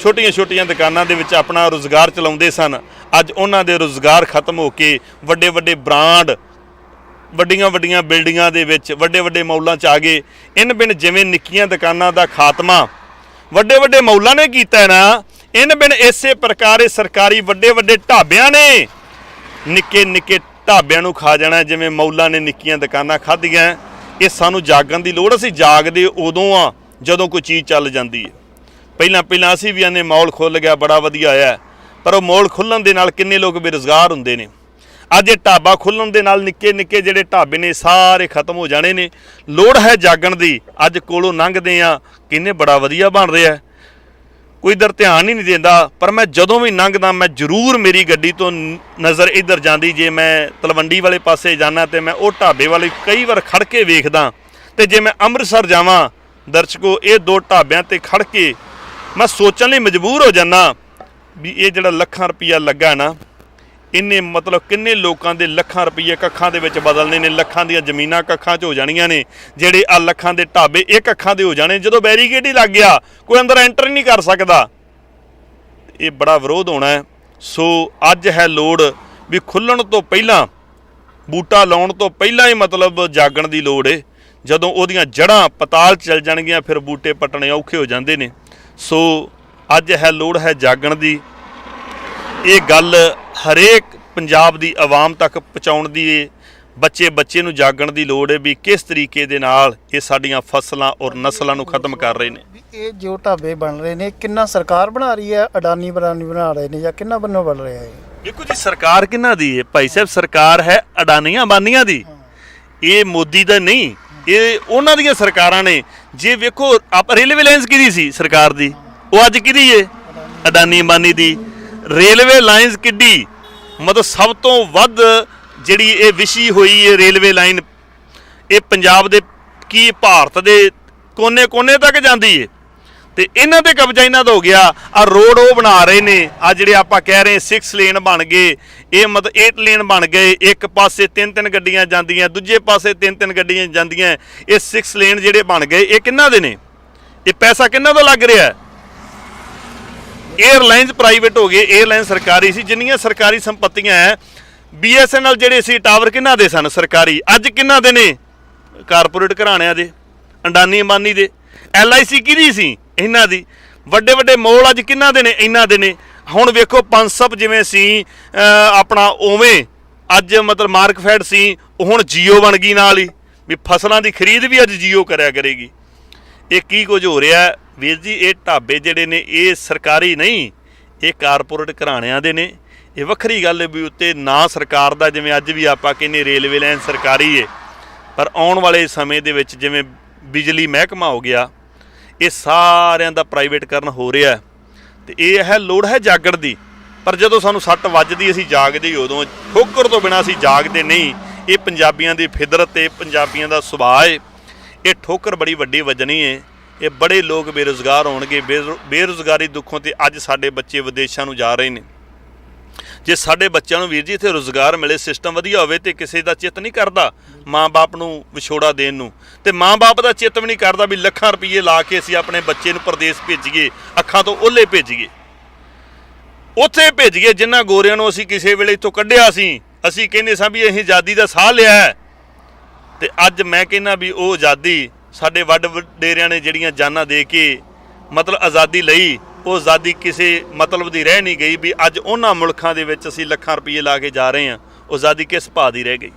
Speaker 1: ਛੋਟੀਆਂ ਛੋਟੀਆਂ ਦੁਕਾਨਾਂ ਦੇ ਵਿੱਚ ਆਪਣਾ ਰੋਜ਼ਗਾਰ ਚਲਾਉਂਦੇ ਸਨ। ਅੱਜ ਉਹਨਾਂ ਦੇ ਰੋਜ਼ਗਾਰ ਖਤਮ ਹੋ ਕੇ ਵੱਡੇ ਵੱਡੇ ਬ੍ਰਾਂਡ ਵੱਡੀਆਂ ਵੱਡੀਆਂ ਬਿਲਡਿੰਗਾਂ ਦੇ ਵਿੱਚ ਵੱਡੇ ਵੱਡੇ ਮੌਲਾਂ 'ਚ ਆ ਗਏ। ਇਨ ਬਿਨ ਜਿਵੇਂ ਨਿੱਕੀਆਂ ਦੁਕਾਨਾਂ ਦਾ ਖਾਤਮਾ ਵੱਡੇ ਵੱਡੇ ਮੌਲਾਂ ਨੇ ਕੀਤਾ ਨਾ ਇਨ ਬਿਨ ਇਸੇ ਪ੍ਰਕਾਰ ਇਹ ਸਰਕਾਰੀ ਵੱਡੇ ਵੱਡੇ ਢਾਬਿਆਂ ਨੇ ਨਿੱਕੇ ਨਿੱਕੇ ਢਾਬਿਆਂ ਨੂੰ ਖਾ ਜਾਣਾ, ਜਿਵੇਂ ਮੌਲਾਂ ਨੇ ਨਿੱਕੀਆਂ ਦੁਕਾਨਾਂ ਖਾਧੀਆਂ, ਇਹ ਸਾਨੂੰ ਜਾਗਣ ਦੀ ਲੋੜ ਅਸੀਂ ਜਾਗਦੇ ਉਦੋਂ ਆ, ਜਦੋਂ ਕੋਈ ਚੀਜ਼ ਚੱਲ ਜਾਂਦੀ ਹੈ ਪਹਿਲਾਂ ਪਹਿਲਾਂ ਅਸੀਂ ਵੀ ਆਨੇ, ਮੌਲ ਖੁੱਲ ਗਿਆ, ਬੜਾ ਵਧੀਆ ਆਇਆ, ਪਰ ਉਹ ਮੌਲ ਖੁੱਲਣ ਦੇ ਨਾਲ ਕਿੰਨੇ ਲੋਕ ਬੇਰੁਜ਼ਗਾਰ ਹੁੰਦੇ ਨੇ। ਅੱਜ ਇਹ ਢਾਬਾ ਖੁੱਲਣ ਦੇ ਨਾਲ ਨਿੱਕੇ ਨਿੱਕੇ ਜਿਹੜੇ ਢਾਬੇ ਨੇ, ਸਾਰੇ ਖਤਮ ਹੋ ਜਾਣੇ ਨੇ। ਲੋੜ ਹੈ ਜਾਗਣ ਦੀ, ਅੱਜ ਕੋਲੋਂ ਲੰਘਦੇ ਆ, ਕਿੰਨੇ ਬੜਾ ਵਧੀਆ ਬਣ ਰਿਹਾ। ਕੋਈ ਇਧਰ ਧਿਆਨ ਹੀ ਨਹੀਂ ਦਿੰਦਾ, ਪਰ ਮੈਂ ਜਦੋਂ ਵੀ ਲੰਘਦਾ, ਮੈਂ ਜ਼ਰੂਰ ਮੇਰੀ ਗੱਡੀ ਤੋਂ ਨਜ਼ਰ ਇੱਧਰ ਜਾਂਦੀ, ਜੇ ਮੈਂ ਤਲਵੰਡੀ ਵਾਲੇ ਪਾਸੇ ਜਾਣਾ ਤੇ ਮੈਂ ਉਹ ਢਾਬੇ ਵਾਲੇ ਕਈ ਵਾਰ ਖੜ ਕੇ ਵੇਖਦਾ ਤੇ ਜੇ ਮੈਂ ਅੰਮ੍ਰਿਤਸਰ ਜਾਵਾਂ, ਦਰਸ਼ਕੋ, ਇਹ ਦੋ ਢਾਬਿਆਂ ਤੇ ਖੜ ਕੇ ਮੈਂ ਸੋਚਣ ਲਈ ਮਜਬੂਰ ਹੋ ਜਾਂਦਾ ਵੀ ਇਹ ਜਿਹੜਾ ਲੱਖਾਂ ਰੁਪਈਆ ਲੱਗਾ ਨਾ ਇੰਨੇ ਮਤਲਬ ਕਿੰਨੇ ਲੋਕਾਂ ਦੇ ਲੱਖਾਂ ਰੁਪਈਏ ਕੱਖਾਂ ਦੇ ਵਿੱਚ ਬਦਲਨੇ ਨੇ, ਲੱਖਾਂ ਦੀਆਂ ਜ਼ਮੀਨਾਂ ਕੱਖਾਂ 'ਚ ਹੋ ਜਾਣੀਆਂ ਨੇ, ਜਿਹੜੇ ਆ ਲੱਖਾਂ ਦੇ ਢਾਬੇ ਇਹ ਕੱਖਾਂ ਦੇ ਹੋ ਜਾਣੇ, ਜਦੋਂ ਬੈਰੀਕੇਡ ਹੀ ਲੱਗ ਗਿਆ, ਕੋਈ ਅੰਦਰ ਐਂਟਰ ਨਹੀਂ ਕਰ ਸਕਦਾ। ਇਹ ਬੜਾ ਵਿਰੋਧ ਹੋਣਾ ਹੈ। ਸੋ ਅੱਜ ਹੈ ਲੋੜ ਵੀ ਖੁੱਲਣ ਤੋਂ ਪਹਿਲਾਂ, ਬੂਟਾ ਲਾਉਣ ਤੋਂ ਪਹਿਲਾਂ ਹੀ ਮਤਲਬ ਜਾਗਣ ਦੀ ਲੋੜ ਏ। ਜਦੋਂ ਉਹਦੀਆਂ ਜੜਾਂ ਪਤਾਲ ਚਲ ਜਾਣਗੀਆਂ, ਫਿਰ ਬੂਟੇ ਪੱਟਣੇ ਔਖੇ ਹੋ ਜਾਂਦੇ ਨੇ। ਸੋ ਅੱਜ ਹੈ ਲੋੜ ਹੈ ਜਾਗਣ ਦੀ। ਇਹ ਗੱਲ ਹਰੇਕ ਪੰਜਾਬ ਦੀ ਆਵਾਮ ਤੱਕ ਪਹੁੰਚਾਉਣ ਦੀ ਬੱਚੇ ਬੱਚੇ ਨੂੰ ਜਾਗਣ ਦੀ ਲੋੜ ਹੈ ਵੀ ਕਿਸ ਤਰੀਕੇ ਦੇ ਨਾਲ ਇਹ ਸਾਡੀਆਂ ਫਸਲਾਂ ਔਰ ਨਸਲਾਂ ਨੂੰ ਖਤਮ ਕਰ ਰਹੇ ਨੇ।
Speaker 2: ਵੀ ਇਹ ਜੋ ਢਾਬੇ ਬਣ ਰਹੇ ਨੇ ਕਿੰਨਾ ਸਰਕਾਰ ਬਣਾ ਰਹੀ ਹੈ ਅਡਾਨੀ ਬਰਾਨੀ ਬਣਾ ਰਹੇ ਨੇ ਜਾਂ ਕਿੰਨਾ ਬੰਨੋਂ ਬਣ ਰਿਹਾ ਹੈ
Speaker 1: ਦੇਖੋ ਜੀ ਸਰਕਾਰ ਕਿਹਨਾਂ ਦੀ ਹੈ? ਭਾਈ ਸਾਹਿਬ ਸਰਕਾਰ ਹੈ ਅਡਾਨੀਆਂ ਬਾਨੀਆਂ ਦੀ। ਇਹ ਮੋਦੀ ਦਾ ਨਹੀਂ ਇਹ ਉਹਨਾਂ ਦੀਆਂ ਸਰਕਾਰਾਂ ਨੇ। ਜੇ ਵੇਖੋ ਆਪ ਰੇਲਵੇ ਲਾਈਨਸ ਕਿਹਦੀ ਸੀ ਸਰਕਾਰ ਦੀ? ਉਹ ਅੱਜ ਕਿਹਦੀ ਏ ਅਡਾਨੀ ਅੰਬਾਨੀ ਦੀ। ਰੇਲਵੇ ਲਾਈਨਸ ਕਿੱਡੀ? ਮਤਲਬ ਸਭ ਤੋਂ ਵੱਧ ਜਿਹੜੀ ਇਹ ਵਿਸ਼ੀ ਹੋਈ ਹੈ ਰੇਲਵੇ ਲਾਈਨ, ਇਹ ਪੰਜਾਬ ਦੇ ਕੀ ਭਾਰਤ ਦੇ ਕੋਨੇ-ਕੋਨੇ ਤੱਕ ਜਾਂਦੀ ਹੈ ਤੇ ਇਹਨਾਂ ਤੇ ਕਬਜ਼ਾ ਇਹਨਾਂ ਦਾ ਹੋ ਗਿਆ। ਆ ਰੋਡ ਉਹ ਬਣਾ ਰਹੇ ਨੇ। ਆ ਜਿਹੜੇ ਆਪਾਂ ਕਹਿ ਰਹੇ 6 ਲੇਨ ਬਣ ਗਏ। ਇਹ ਮਤਲਬ 8 ਲੇਨ ਬਣ ਗਏ। ਇੱਕ ਪਾਸੇ ਤਿੰਨ ਤਿੰਨ ਗੱਡੀਆਂ ਜਾਂਦੀਆਂ, ਦੂਜੇ ਪਾਸੇ ਤਿੰਨ ਤਿੰਨ ਗੱਡੀਆਂ ਜਾਂਦੀਆਂ। ਇਹ 6 ਲੇਨ ਜਿਹੜੇ ਬਣ ਗਏ, ਇਹ ਕਿੰਨਾ ਦੇ ਨੇ? ਇਹ ਪੈਸਾ ਕਿੰਨਾ ਦਾ ਲੱਗ ਰਿਹਾ? ਹੈ 에ਅਰਲਾਈਨਸ ਪ੍ਰਾਈਵੇਟ ਹੋ ਗਏ 에ਅਰਲਾਈਨ ਸਰਕਾਰੀ ਸੀ, ਜਿੰਨੀਆਂ ਸਰਕਾਰੀ ਸੰਪਤੀਆਂ ਹੈ BSNL ਜਿਹੜੇ ਸੀ ਟਾਵਰ ਕਿੰਨਾ ਦੇ ਸਨ ਸਰਕਾਰੀ? ਅੱਜ ਕਿੰਨਾ ਦੇ ਨੇ? ਕਾਰਪੋਰੇਟ ਘਰਾਣਿਆਂ ਦੇ, ਅੰਡਾਨੀ ਅੰਬਾਨੀ ਦੇ। LIC ਕਿਹਦੀ ਸੀ? ਇਹਨਾਂ ਦੀ। ਵੱਡੇ ਵੱਡੇ ਮੋਲ ਅੱਜ ਕਿੰਨਾ ਦੇ ਨੇ? ਇਹਨਾਂ ਦੇ ਨੇ। ਹੁਣ ਵੇਖੋ ਪੰਸਪ ਜਿਵੇਂ ਸੀ ਆਪਣਾ ਉਵੇਂ, ਅੱਜ ਮਤਲਬ ਮਾਰਕਫੈਡ ਸੀ, ਉਹ ਹੁਣ ਜੀਓ ਬਣ ਗਈ ਨਾਲ ਹੀ। ਵੀ ਫਸਲਾਂ ਦੀ ਖਰੀਦ ਵੀ ਅੱਜ ਜੀਓ ਕਰਿਆ ਕਰੇਗੀ। ਇਹ ਕੀ ਕੁਝ ਹੋ ਰਿਹਾ ਵੀਰ ਜੀ, ਇਹ ਢਾਬੇ ਜਿਹੜੇ ਨੇ, ਇਹ ਸਰਕਾਰੀ ਨਹੀਂ, ਇਹ ਕਾਰਪੋਰੇਟ ਘਰਾਣਿਆਂ ਦੇ ਨੇ। ਇਹ ਵੱਖਰੀ ਗੱਲ ਵੀ ਉੱਤੇ ਨਾ ਸਰਕਾਰ ਦਾ, ਜਿਵੇਂ ਅੱਜ ਵੀ ਆਪਾਂ ਕਹਿੰਦੇ ਰੇਲਵੇ ਲਾਈਨ ਸਰਕਾਰੀ ਏ, ਪਰ ਆਉਣ ਵਾਲੇ ਸਮੇਂ ਦੇ ਵਿੱਚ ਜਿਵੇਂ ਬਿਜਲੀ ਮਹਿਕਮਾ ਹੋ ਗਿਆ, ਇਹ ਸਾਰਿਆਂ ਦਾ ਪ੍ਰਾਈਵੇਟਕਰਨ ਹੋ ਰਿਹਾ ਹੈ। ਤੇ ਇਹ ਹੈ, ਲੋੜ ਹੈ ਜਾਗਣ ਦੀ, ਪਰ ਜਦੋਂ ਸਾਨੂੰ ਸੱਟ ਵੱਜਦੀ, ਅਸੀਂ ਜਾਗਦੇ ਹੀ ਉਦੋਂ। ਠੋਕਰ ਤੋਂ ਬਿਨਾ ਅਸੀਂ ਜਾਗਦੇ ਨਹੀਂ। ਇਹ ਪੰਜਾਬੀਆਂ ਦੀ ਫਿਦਰਤ ਤੇ ਪੰਜਾਬੀਆਂ ਦਾ ਸੁਭਾਅ ਹੈ ਇਹ ਠੋਕਰ ਬੜੀ ਵੱਡੀ ਵੱਜਣੀ ਹੈ ਇਹ ਬੜੇ ਲੋਕ ਬੇਰੁਜ਼ਗਾਰ ਹੋਣਗੇ। ਬੇਰੁ- ਬੇਰੁਜ਼ਗਾਰੀ ਦੁੱਖੋਂ ਤੇ ਅੱਜ ਸਾਡੇ ਬੱਚੇ ਵਿਦੇਸ਼ਾਂ ਨੂੰ ਜਾ ਰਹੇ ਨੇ। ਜੇ ਸਾਡੇ ਬੱਚਿਆਂ ਨੂੰ ਵੀਰ ਜੀ ਇੱਥੇ ਰੋਜ਼ਗਾਰ ਮਿਲੇ, ਸਿਸਟਮ ਵਧੀਆ ਹੋਵੇ ਤੇ ਕਿਸੇ ਦਾ ਚਿੱਤ ਨਹੀਂ ਕਰਦਾ ਮਾਂ-ਬਾਪ ਨੂੰ ਵਿਛੋੜਾ ਦੇਣ ਨੂੰ। ਤੇ ਮਾਂ-ਬਾਪ ਦਾ ਚਿੱਤ ਵੀ ਨਹੀਂ ਕਰਦਾ ਵੀ ਲੱਖਾਂ ਰੁਪਏ ਲਾ ਕੇ ਅਸੀਂ ਆਪਣੇ ਬੱਚੇ ਨੂੰ ਪ੍ਰਦੇਸ਼ ਭੇਜੀਏ, ਅੱਖਾਂ ਤੋਂ ਓਲੇ ਭੇਜੀਏ। ਉੱਥੇ ਭੇਜੀਏ ਜਿਨ੍ਹਾਂ ਗੋਰਿਆਂ ਨੂੰ ਅਸੀਂ ਕਿਸੇ ਵੇਲੇ ਇੱਥੋਂ ਕੱਢਿਆ ਸੀ। ਅਸੀਂ ਕਹਿੰਦੇ ਸਾਂ ਵੀ ਅਸੀਂ ਆਜ਼ਾਦੀ ਦਾ ਸਾਹ ਲਿਆ ਹੈ। ਤੇ ਅੱਜ ਮੈਂ ਕਹਿੰਦਾ ਵੀ ਉਹ ਆਜ਼ਾਦੀ ਸਾਡੇ ਵੱਡ ਵਡੇਰਿਆਂ ਨੇ ਜਿਹੜੀਆਂ ਜਾਨਾਂ ਦੇ ਕੇ ਮਤਲਬ ਆਜ਼ਾਦੀ ਲਈ, ਉਹ ਆਜ਼ਾਦੀ ਕਿਸੇ ਮਤਲਬ ਦੀ ਰਹਿ ਨਹੀਂ ਗਈ ਵੀ ਅੱਜ ਉਹਨਾਂ ਮੁਲਕਾਂ ਦੇ ਵਿੱਚ ਅਸੀਂ ਲੱਖਾਂ ਰੁਪਏ ਲਾ ਕੇ ਜਾ ਰਹੇ ਹਾਂ, ਉਹ ਆਜ਼ਾਦੀ ਕਿਸ ਭਾਅ ਦੀ ਰਹਿ ਗਈ?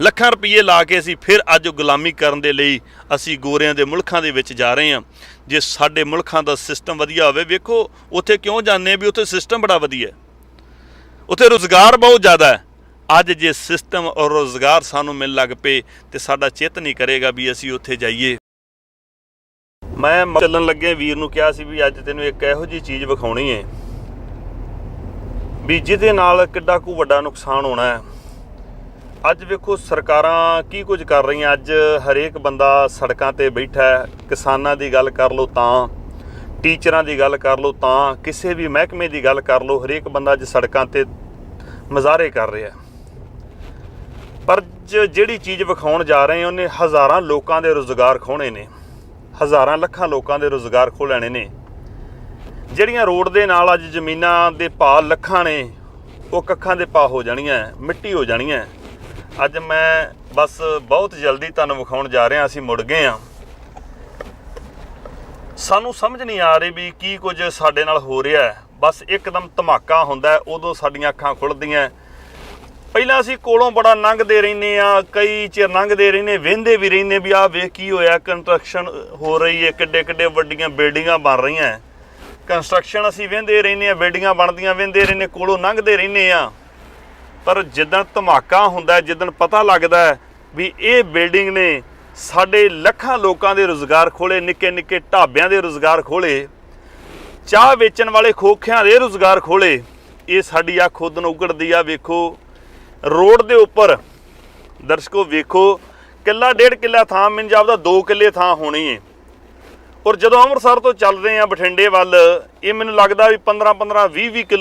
Speaker 1: ਲੱਖਾਂ ਰੁਪਏ ਲਾ ਕੇ ਅਸੀਂ ਫਿਰ ਅੱਜ ਗੁਲਾਮੀ ਕਰਨ ਦੇ ਲਈ ਅਸੀਂ ਗੋਰਿਆਂ ਦੇ ਮੁਲਕਾਂ ਦੇ ਵਿੱਚ ਜਾ ਰਹੇ ਹਾਂ। ਜੇ ਸਾਡੇ ਮੁਲਕਾਂ ਦਾ ਸਿਸਟਮ ਵਧੀਆ ਹੋਵੇ, ਵੇਖੋ, ਉੱਥੇ ਕਿਉਂ ਜਾਂਦੇ ਆ ਵੀ ਉੱਥੇ ਸਿਸਟਮ ਬੜਾ ਵਧੀਆ ਹੈ? ਉੱਥੇ ਰੋਜ਼ਗਾਰ ਬਹੁਤ ਜ਼ਿਆਦਾ ਹੈ। ਅੱਜ ਜੇ ਸਿਸਟਮ ਔਰ ਰੋਜ਼ਗਾਰ ਸਾਨੂੰ ਮਿਲ ਲੱਗ ਪਏ ਤੇ ਸਾਡਾ ਚਿੱਤ ਨਹੀਂ ਕਰੇਗਾ ਵੀ ਅਸੀਂ ਉੱਥੇ ਜਾਈਏ। ਮੈਂ ਚੱਲਣ ਲੱਗੇ ਵੀਰ ਨੂੰ ਕਿਹਾ ਸੀ ਵੀ ਅੱਜ ਤੈਨੂੰ ਇੱਕ ਇਹੋ ਜੀ ਚੀਜ਼ ਵਿਖਾਉਣੀ ਹੈ ਵੀ ਜਿਹਦੇ ਨਾਲ ਕਿੱਡਾ ਕੁ ਵੱਡਾ ਨੁਕਸਾਨ ਹੋਣਾ ਹੈ। ਅੱਜ ਵੇਖੋ ਸਰਕਾਰਾਂ ਕੀ ਕੁਝ ਕਰ ਰਹੀਆਂ, ਅੱਜ ਹਰੇਕ ਬੰਦਾ ਸੜਕਾਂ ਤੇ ਬੈਠਾ ਹੈ, ਕਿਸਾਨਾਂ ਦੀ ਗੱਲ ਕਰ ਲਓ ਤਾਂ, ਟੀਚਰਾਂ ਦੀ ਗੱਲ ਕਰ ਲਓ ਤਾਂ, ਕਿਸੇ ਵੀ ਮਹਿਕਮੇ ਦੀ ਗੱਲ ਕਰ ਲਓ, ਹਰੇਕ ਬੰਦਾ ਅੱਜ ਸੜਕਾਂ ਤੇ ਮਜ਼ਾਰੇ ਕਰ ਰਿਹਾ ਪਰ ਜਿਹੜੀ ਚੀਜ਼ ਵਿਖਾਉਣ ਜਾ ਰਹੇ ਹਾਂ, ਉਹਨੇ ਹਜ਼ਾਰਾਂ ਲੋਕਾਂ ਦੇ ਰੋਜ਼ਗਾਰ ਖੋਣੇ ਨੇ। ਹਜ਼ਾਰਾਂ ਲੱਖਾਂ ਲੋਕਾਂ ਦੇ ਰੋਜ਼ਗਾਰ ਖੋਹ ਲੈਣੇ ਨੇ। ਜਿਹੜੀਆਂ ਰੋਡ ਦੇ ਨਾਲ ਅੱਜ ਜ਼ਮੀਨਾਂ ਦੇ ਭਾਅ ਲੱਖਾਂ ਨੇ, ਉਹ ਕੱਖਾਂ ਦੇ ਭਾਅ ਹੋ ਜਾਣੀਆਂ, ਮਿੱਟੀ ਹੋ ਜਾਣੀਆਂ। ਅੱਜ ਮੈਂ ਬਸ ਬਹੁਤ ਜਲਦੀ ਤੁਹਾਨੂੰ ਵਿਖਾਉਣ ਜਾ ਰਿਹਾ, ਅਸੀਂ ਮੁੜ ਗਏ ਆ ਸਾਨੂੰ ਸਮਝ ਨਹੀਂ ਆ ਰਹੀ ਵੀ ਕੀ ਕੁਝ ਸਾਡੇ ਨਾਲ ਹੋ ਰਿਹਾ ਹੈ। ਬਸ ਇੱਕਦਮ ਧਮਾਕਾ ਹੁੰਦਾ ਉਦੋਂ ਸਾਡੀਆਂ ਅੱਖਾਂ ਖੁੱਲਦੀਆਂ ਪਹਿਲਾਂ ਅਸੀਂ ਕੋਲੋਂ ਬੜਾ ਲੰਘਦੇ ਰਹਿੰਦੇ ਆ ਕਈ ਚਿਰ ਲੰਘਦੇ ਰਹਿੰਦੇ ਵਹਿੰਦੇ ਵੀ ਰਹਿੰਦੇ ਵੀ ਆਹ ਵੇਖ ਕੀ ਹੋਇਆ ਕੰਸਟਰਕਸ਼ਨ ਹੋ ਰਹੀ ਹੈ ਕਿੱਡੇ ਕਿੱਡੇ ਵੱਡੀਆਂ ਬਿਲਡਿੰਗਾਂ ਬਣ ਰਹੀਆਂ ਕੰਸਟਰਕਸ਼ਨ ਅਸੀਂ ਵਹਿੰਦੇ ਰਹਿੰਦੇ ਆ ਬਿਲਡਿੰਗਾਂ ਬਣਦੀਆਂ ਵਹਿੰਦੇ ਰਹਿੰਦੇ, ਕੋਲੋਂ ਲੰਘਦੇ ਰਹਿੰਦੇ ਆ ਪਰ ਜਿੱਦਣ ਧਮਾਕਾ ਹੁੰਦਾ ਜਿੱਦਣ ਪਤਾ ਲੱਗਦਾ ਵੀ ਇਹ ਬਿਲਡਿੰਗ ਨੇ ਸਾਡੇ ਲੱਖਾਂ ਲੋਕਾਂ ਦੇ ਰੋਜ਼ਗਾਰ ਖੋਲੇ ਨਿੱਕੇ ਨਿੱਕੇ ਢਾਬਿਆਂ ਦੇ ਰੋਜ਼ਗਾਰ ਖੋਲੇ ਚਾਹ ਵੇਚਣ ਵਾਲੇ ਖੋਖਿਆਂ ਦੇ ਰੋਜ਼ਗਾਰ ਖੋਲੇ ਇਹ ਸਾਡੀ ਆ ਖੁਦ ਨੂੰ ਉਗੜਦੀ ਆ, ਵੇਖੋ। ਰੋਡ ਦੇ ਉੱਪਰ। ਦਰਸ਼ਕੋ ਵੇਖੋ, ਕਿੱਲਾ ਡੇਢ ਕਿੱਲਾ ਥਾਂ, ਮੈਨੂੰ ਜਾਪਦਾ 2 ਕਿੱਲੇ ਥਾਂ ਹੋਣੀ ਏ। ਔਰ ਜਦੋਂ ਅੰਮ੍ਰਿਤਸਰ ਤੋਂ ਚੱਲਦੇ ਆ ਬਠਿੰਡੇ ਵੱਲ, ਇਹ ਮੈਨੂੰ ਲੱਗਦਾ ਵੀ 15 15 20 20 ਕਿਲੋ